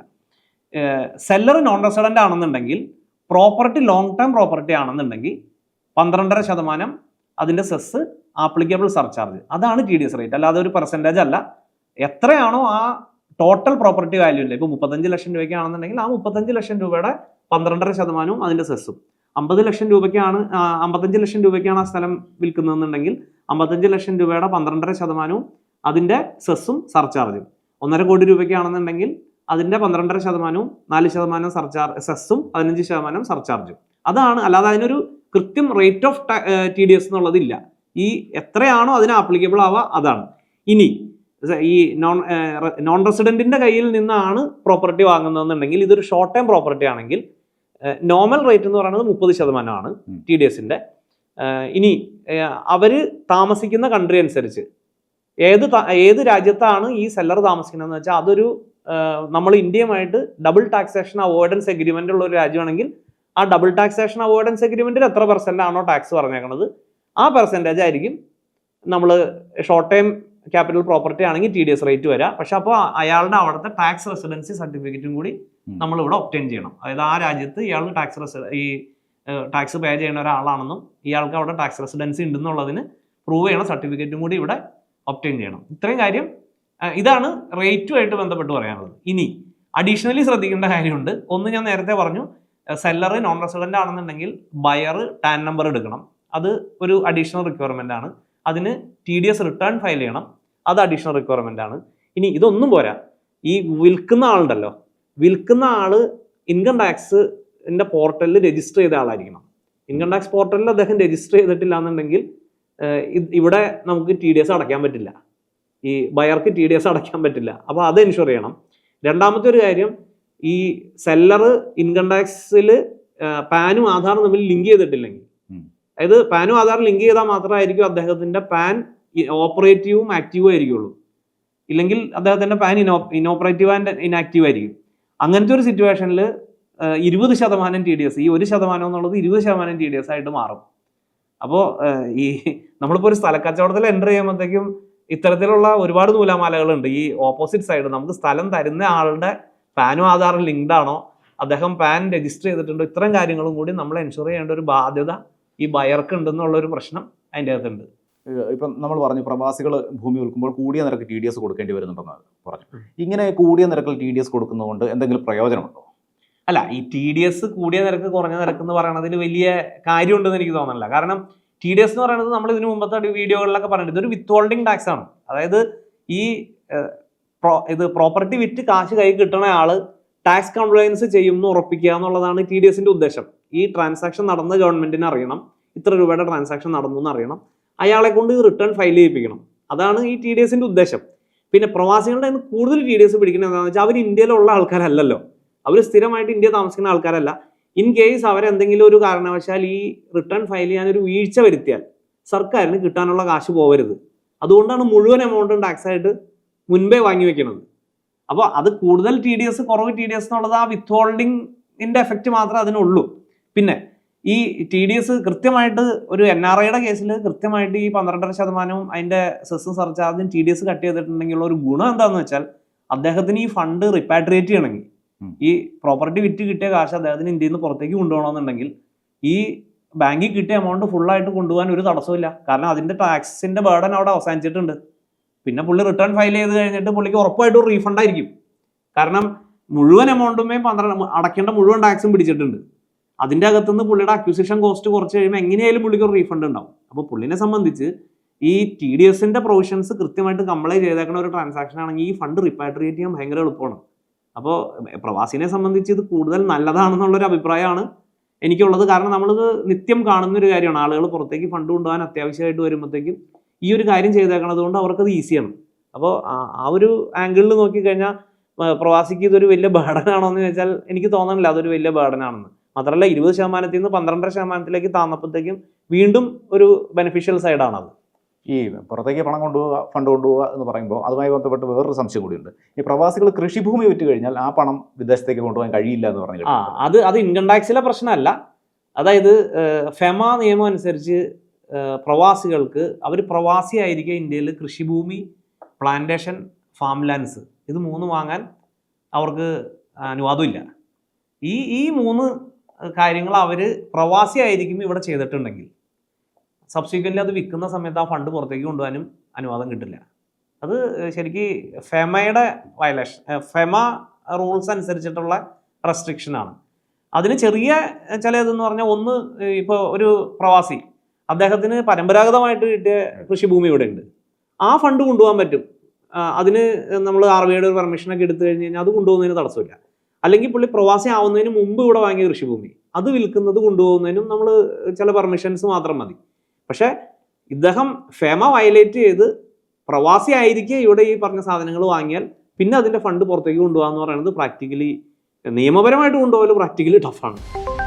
സെല്ലർ നോൺ റെസിഡന്റ് ആണെന്നുണ്ടെങ്കിൽ പ്രോപ്പർട്ടി ലോങ് ടേം പ്രോപ്പർട്ടി ആണെന്നുണ്ടെങ്കിൽ പന്ത്രണ്ടര ശതമാനം അതിന്റെ സെസ് ആപ്ലിക്കബിൾ സർചാർജ് അതാണ് ടി ഡി എസ് റേറ്റ് അല്ലാതെ ഒരു പെർസെന്റേജ് അല്ല. എത്രയാണോ ആ ടോട്ടൽ പ്രോപ്പർട്ടി വാല്യൂ ഇല്ല ഇപ്പോൾ മുപ്പത്തഞ്ച് ലക്ഷം രൂപയ്ക്കാണെന്നുണ്ടെങ്കിൽ ആ മുപ്പത്തഞ്ച് ലക്ഷം രൂപയുടെ പന്ത്രണ്ടര ശതമാനവും അതിന്റെ സെസ്സും അമ്പത് ലക്ഷം രൂപയ്ക്കാണ് അമ്പത്തഞ്ച് ലക്ഷം രൂപയ്ക്കാണ് ആ സ്ഥലം വിൽക്കുന്നതെന്നുണ്ടെങ്കിൽ അമ്പത്തഞ്ച് ലക്ഷം രൂപയുടെ പന്ത്രണ്ടര ശതമാനവും അതിന്റെ സെസ്സും സർചാർജും ഒന്നര കോടി രൂപയ്ക്കാണെന്നുണ്ടെങ്കിൽ അതിന്റെ പന്ത്രണ്ടര ശതമാനവും നാല് ശതമാനം സർചാർജ് സെസ്സും പതിനഞ്ച് ശതമാനം സർചാർജും അതാണ്. അല്ലാതെ അതിനൊരു കൃത്യം rate of T D S എന്നുള്ളതില്ല. ഈ എത്രയാണോ അതിന് ആപ്ലിക്കബിൾ ആവുക അതാണ്. ഇനി ഈ നോൺ നോൺ റെസിഡന്റിന്റെ കയ്യിൽ നിന്നാണ് പ്രോപ്പർട്ടി വാങ്ങുന്നതെന്നുണ്ടെങ്കിൽ ഇതൊരു ഷോർട്ട് ടൈം പ്രോപ്പർട്ടി ആണെങ്കിൽ നോർമൽ റേറ്റ് എന്ന് പറയുന്നത് മുപ്പത് ശതമാനമാണ്. ടി ഡി എസിന്റെ ഇനി അവർ താമസിക്കുന്ന കൺട്രി അനുസരിച്ച് ഏത് ഏത് രാജ്യത്താണ് ഈ സെല്ലർ താമസിക്കുന്നതെന്ന് വെച്ചാൽ അതൊരു നമ്മൾ ഇന്ത്യയുമായിട്ട് ഡബിൾ ടാക്സേഷൻ അവോയ്ഡൻസ് എഗ്രിമെന്റ് ഉള്ള ഒരു രാജ്യമാണെങ്കിൽ ആ ഡബിൾ ടാക്സേഷൻ അവോയ്ഡൻസ് എഗ്രിമെന്റിൽ എത്ര പെർസെന്റ് ആണോ ടാക്സ് പറഞ്ഞേക്കുന്നത് ആ പെർസെന്റേജ് ആയിരിക്കും നമ്മൾ ഷോർട്ട് ടൈം ക്യാപിറ്റൽ പ്രോപ്പർട്ടി ആണെങ്കിൽ ടി ഡി എസ് റേറ്റ് വരാം. പക്ഷെ അപ്പോൾ അയാളുടെ അവിടുത്തെ ടാക്സ് റെസിഡൻസി സർട്ടിഫിക്കറ്റും കൂടി നമ്മൾ ഇവിടെ ഒപ്റ്റൈൻ ചെയ്യണം. അതായത് ആ രാജ്യത്ത് ഇയാൾ ടാക്സ് റെസി ഈ ടാക്സ് പേ ചെയ്യുന്ന ഒരാളാണെന്നും ഇയാൾക്ക് അവിടെ ടാക്സ് റെസിഡൻസി ഉണ്ടെന്നുള്ളതിന് പ്രൂവ് ചെയ്യണ സർട്ടിഫിക്കറ്റും കൂടി ഇവിടെ ഒപ്റ്റൈൻ ചെയ്യണം. ഇത്രയും കാര്യം ഇതാണ് റേറ്റുമായിട്ട് ബന്ധപ്പെട്ട് പറയാനുള്ളത്. ഇനി അഡീഷണലി ശ്രദ്ധിക്കേണ്ട കാര്യമുണ്ട്. ഒന്ന് ഞാൻ നേരത്തെ പറഞ്ഞു സെല്ലർ നോൺ റെസിഡന്റ് ആണെന്നുണ്ടെങ്കിൽ ബയർ ടാൻ നമ്പർ എടുക്കണം. അത് ഒരു അഡീഷണൽ റിക്വയർമെന്റ് ആണ്. അതിന് T D S return file ചെയ്യണം. അത് അഡീഷണൽ റിക്വയർമെന്റ് ആണ്. ഇനി ഇതൊന്നും പോരാ. ഈ വിൽക്കുന്ന ആളുണ്ടല്ലോ. വിൽക്കുന്ന ആൾ ഇൻകം ടാക്സിന്റെ പോർട്ടലിൽ രജിസ്റ്റർ ചെയ്ത ആളായിരിക്കണം. ഇൻകം ടാക്സ് പോർട്ടലിൽ അദ്ദേഹം രജിസ്റ്റർ ചെയ്തിട്ടില്ല എന്നുണ്ടെങ്കിൽ ഇവിടെ നമുക്ക് ടി ഡി എസ് അടയ്ക്കാൻ പറ്റില്ല. ഈ ബയർക്ക് ടി ഡി എസ് അടയ്ക്കാൻ പറ്റില്ല. അപ്പോൾ അത് എൻഷുർ ചെയ്യണം. രണ്ടാമത്തെ ഒരു കാര്യം ഈ സെല്ലർ ഇൻകം ടാക്സിൽ പാനും ആധാറും തമ്മിൽ ലിങ്ക് ചെയ്തിട്ടില്ലെങ്കിൽ. അതായത് പാനും ആധാറും ലിങ്ക് ചെയ്താൽ മാത്രമായിരിക്കും അദ്ദേഹത്തിന്റെ പാൻ ഓപ്പറേറ്റീവും ആക്റ്റീവും ആയിരിക്കുള്ളൂ. ഇല്ലെങ്കിൽ അദ്ദേഹത്തിന്റെ പാൻ ഇനോ ഇനോപ്പറേറ്റീവ് ആൻഡ് ഇനാക്റ്റീവ് ആയിരിക്കും. അങ്ങനത്തെ ഒരു സിറ്റുവേഷനിൽ ഇരുപത് ശതമാനം ടി ഡി എസ് ഈ ഒരു ശതമാനം എന്നുള്ളത് ഇരുപത് ശതമാനം ടി ഡി എസ് ആയിട്ട് മാറും. അപ്പോൾ ഈ നമ്മളിപ്പോൾ ഒരു സ്ഥലക്കച്ചവടത്തിൽ എന്റർ ചെയ്യുമ്പോഴത്തേക്കും ഇത്തരത്തിലുള്ള ഒരുപാട് നൂലാമാലകളുണ്ട്. ഈ ഓപ്പോസിറ്റ് സൈഡ് നമുക്ക് സ്ഥലം തരുന്ന ആളുടെ പാനും ആധാറും ലിങ്ക്ഡ് ആണോ? അദ്ദേഹം പാൻ രജിസ്റ്റർ ചെയ്തിട്ടുണ്ടോ. ഇത്തരം കാര്യങ്ങളും കൂടി നമ്മൾ എൻഷുർ ചെയ്യേണ്ട ഒരു ബാധ്യത ഈ ബയർക്ക് ഉണ്ടെന്നുള്ള ഒരു പ്രശ്നം അതിന്റെ അകത്തുണ്ട്. ഇപ്പം നമ്മൾ പറഞ്ഞു പ്രവാസികൾ ഭൂമി വിൽക്കുമ്പോൾ കൂടിയ നിരക്ക് ടി ഡി എസ് കൊടുക്കേണ്ടി വരുന്നുണ്ടെന്ന് പറഞ്ഞു. ഇങ്ങനെ കൂടിയ നിരക്കിൽ ടി ഡി എസ് കൊടുക്കുന്നതുകൊണ്ട് എന്തെങ്കിലും പ്രയോജനമുണ്ടോ? അല്ല ഈ ടി ഡി എസ് കൂടിയ നിരക്ക് കുറഞ്ഞ നിരക്ക് എന്ന് പറയുന്നതിൽ വലിയ കാര്യമുണ്ടെന്ന് എനിക്ക് തോന്നുന്നില്ല. കാരണം ടി ഡി എസ് എന്ന് പറയുന്നത് നമ്മൾ ഇതിനു മുമ്പത്തെ വീഡിയോകളിലൊക്കെ പറഞ്ഞിട്ട് ഇതൊരു വിത്ത് ഹോൾഡിംഗ് ടാക്സ് ആണ്. അതായത് ഈ ഇത് പ്രോപ്പർട്ടി വിറ്റ് കാശ് കൈ കിട്ടണ ആൾ ടാക്സ് കംപ്ലയൻസ് ചെയ്യും എന്ന് ഉറപ്പിക്കുക എന്നുള്ളതാണ് ടി ഡി എസിന്റെ ഉദ്ദേശം. ഈ ട്രാൻസാക്ഷൻ നടന്ന ഗവൺമെന്റിന് അറിയണം. ഇത്ര രൂപയുടെ ട്രാൻസാക്ഷൻ നടന്നു എന്ന് അറിയണം. അയാളെ കൊണ്ട് റിട്ടേൺ ഫയൽ ചെയ്യിപ്പിക്കണം. അതാണ് ഈ ടി ഡി എസിന്റെ ഉദ്ദേശം. പിന്നെ പ്രവാസികളുടെ കൂടുതൽ ടി ഡി എസ് പിടിക്കുന്നത് എന്താണെന്ന് വെച്ചാൽ അവർ ഇന്ത്യയിലുള്ള ആൾക്കാരല്ലല്ലോ. അവർ സ്ഥിരമായിട്ട് ഇന്ത്യ താമസിക്കുന്ന ആൾക്കാരല്ല. ഇൻ കേസ് അവരെന്തെങ്കിലും ഒരു കാരണവശാൽ ഈ റിട്ടേൺ ഫയൽ ചെയ്യാൻ ഒരു വീഴ്ച വരുത്തിയാൽ സർക്കാരിന് കിട്ടാനുള്ള കാശ് പോവരുത് അതുകൊണ്ടാണ് മുഴുവൻ എമൗണ്ടും ടാക്സ് ആയിട്ട് മുൻപേ വാങ്ങി വെക്കുന്നത് അപ്പോൾ അത് കൂടുതൽ ടി ഡി എസ് കുറവ് ടി ഡി എസ് എന്നുള്ളത് ആ വിത്ത് ഹോൾഡിങ്ങിന്റെ എഫക്റ്റ് മാത്രമേ അതിനുള്ളൂ പിന്നെ ഈ ടി ഡി എസ് കൃത്യമായിട്ട് ഒരു എൻ ആർ ഐയുടെ കേസിൽ കൃത്യമായിട്ട് ഈ പന്ത്രണ്ടര ശതമാനവും അതിന്റെ സെസ്സും സർചാർജും ടി ഡി എസ് കട്ട് ചെയ്തിട്ടുണ്ടെങ്കിലുള്ള ഒരു ഗുണം എന്താണെന്ന് വെച്ചാൽ അദ്ദേഹത്തിന് ഈ ഫണ്ട് റിപ്പാട്രിയേറ്റ് ചെയ്യണമെങ്കിൽ. ഈ പ്രോപ്പർട്ടി വിറ്റ് കിട്ടിയ കാശ് അദ്ദേഹത്തിന് ഇന്ത്യയിൽ നിന്ന് പുറത്തേക്ക് കൊണ്ടുപോകണമെന്നുണ്ടെങ്കിൽ ഈ ബാങ്കിൽ കിട്ടിയ എമൗണ്ട് ഫുള്ളായിട്ട് കൊണ്ടുപോകാൻ ഒരു തടസ്സമില്ല കാരണം അതിന്റെ ടാക്സിന്റെ ബേർഡൻ അവിടെ അവസാനിച്ചിട്ടുണ്ട്. പിന്നെ പുള്ളി റിട്ടേൺ ഫയൽ ചെയ്ത് കഴിഞ്ഞിട്ട് പുള്ളിക്ക് ഉറപ്പായിട്ടും റീഫണ്ട് ആയിരിക്കും. കാരണം മുഴുവൻ എമൗണ്ടുമേ പന്ത്രണ്ട് അടയ്ക്കേണ്ട മുഴുവൻ ടാക്സും പിടിച്ചിട്ടുണ്ട്. അതിന്റെ അകത്തുനിന്ന് പുള്ളിയുടെ അക്യൂസിഷൻ കോസ്റ്റ് കുറച്ച് കഴിയുമ്പോൾ എങ്ങനെയായാലും പുള്ളിക്ക് ഒരു റീഫണ്ട് ഉണ്ടാവും. അപ്പോൾ പുള്ളിനെ സംബന്ധിച്ച് ഈ ടി ഡി എസിന്റെ പ്രൊവിഷൻസ് കൃത്യമായിട്ട് കംപ്ലൈ ചെയ്തേക്കുന്ന ഒരു ട്രാൻസാക്ഷൻ ആണെങ്കിൽ ഈ ഫണ്ട് റിപ്പാട്രിയേറ്റ് ചെയ്യാൻ ഭയങ്കര എളുപ്പമാണ്. അപ്പോൾ പ്രവാസിനെ സംബന്ധിച്ച് ഇത് കൂടുതൽ നല്ലതാണെന്നുള്ളൊരു അഭിപ്രായമാണ് എനിക്കുള്ളത്. കാരണം നമ്മൾ നിത്യം കാണുന്ന ഒരു കാര്യമാണ്. ആളുകൾ പുറത്തേക്ക് ഫണ്ട് കൊണ്ടുപോകാൻ അത്യാവശ്യമായിട്ട് വരുമ്പോഴത്തേക്കും ഈ ഒരു കാര്യം ചെയ്തേക്കണത് കൊണ്ട് അവർക്കത് ഈസിയാണ്. അപ്പോൾ ആ ഒരു ആംഗിളിൽ നോക്കിക്കഴിഞ്ഞാൽ പ്രവാസിക്ക് ഇതൊരു വലിയ ബേഡനാണോ എന്ന് ചോദിച്ചാൽ എനിക്ക് തോന്നണില്ല. അതൊരു വലിയ ബേഡനാണെന്ന് മാത്രമല്ല ഇരുപത് ശതമാനത്തിൽ നിന്ന് പന്ത്രണ്ടര ശതമാനത്തിലേക്ക് താന്നപ്പോഴത്തേക്കും വീണ്ടും ഒരു ബെനിഫിഷ്യൽ സൈഡാണത് ഈ പുറത്തേക്ക് പണം കൊണ്ടുപോവുക ഫണ്ട് കൊണ്ടുപോവുക എന്ന് പറയുമ്പോൾ അതുമായി ബന്ധപ്പെട്ട് വേറൊരു സംശയം കൂടിയുണ്ട്. ഈ പ്രവാസികൾ കൃഷിഭൂമി വിറ്റ് കഴിഞ്ഞാൽ ആ പണം വിദേശത്തേക്ക് കൊണ്ടുപോകാൻ കഴിയില്ല എന്ന് പറഞ്ഞു ആ അത് അത് ഇൻകം ടാക്സിലെ പ്രശ്നമല്ല. അതായത് ഫെമ നിയമം അനുസരിച്ച് പ്രവാസികൾക്ക് അവർ പ്രവാസിയായിരിക്കുക ഇന്ത്യയിൽ കൃഷിഭൂമി പ്ലാന്റേഷൻ ഫാം ലാൻഡ്സ് ഇത് മൂന്ന് വാങ്ങാൻ അവർക്ക് അനുവാദമില്ല ഈ ഈ മൂന്ന് കാര്യങ്ങൾ അവർ പ്രവാസിയായിരിക്കും ഇവിടെ ചെയ്തിട്ടുണ്ടെങ്കിൽ സബ്സിക്വന്റ് അത് വിൽക്കുന്ന സമയത്ത് ആ ഫണ്ട് പുറത്തേക്ക് കൊണ്ടുപോകാനും അനുവാദം കിട്ടില്ല. അത് ശരിക്ക് ഫെമയുടെ വയലേഷൻ ഫെമ റൂൾസ് അനുസരിച്ചിട്ടുള്ള റെസ്ട്രിക്ഷനാണ് അതിന് ചെറിയ ചില ഇതെന്ന് പറഞ്ഞാൽ ഒന്ന് ഇപ്പോൾ ഒരു പ്രവാസി അദ്ദേഹത്തിന് പരമ്പരാഗതമായിട്ട് കിട്ടിയ കൃഷിഭൂമി ഇവിടെ ഉണ്ട് ആ ഫണ്ട് കൊണ്ടുപോകാൻ പറ്റും. അതിന് നമ്മൾ ആർ ബിയുടെ ഒരു പെർമിഷനൊക്കെ എടുത്തു കഴിഞ്ഞ് കഴിഞ്ഞാൽ അത് കൊണ്ടുപോകുന്നതിന് തടസ്സമില്ല. അല്ലെങ്കിൽ പുള്ളി പ്രവാസി ആവുന്നതിന് മുമ്പ് ഇവിടെ വാങ്ങിയ കൃഷിഭൂമി അത് വിൽക്കുന്നത് കൊണ്ടുപോകുന്നതിനും നമ്മൾ ചില പെർമിഷൻസ് മാത്രം മതി. പക്ഷേ ഇദ്ദേഹം ഫേമ വയലേറ്റ് ചെയ്ത് പ്രവാസി ആയിരിക്കെ ഇവിടെ ഈ പറഞ്ഞ സാധനങ്ങൾ വാങ്ങിയാൽ പിന്നെ അതിന്റെ ഫണ്ട് പുറത്തേക്ക് കൊണ്ടുപോകാന്ന് പറയുന്നത് പ്രാക്ടിക്കലി നിയമപരമായിട്ട് കൊണ്ടുപോകൽ പ്രാക്ടിക്കലി ടഫാണ്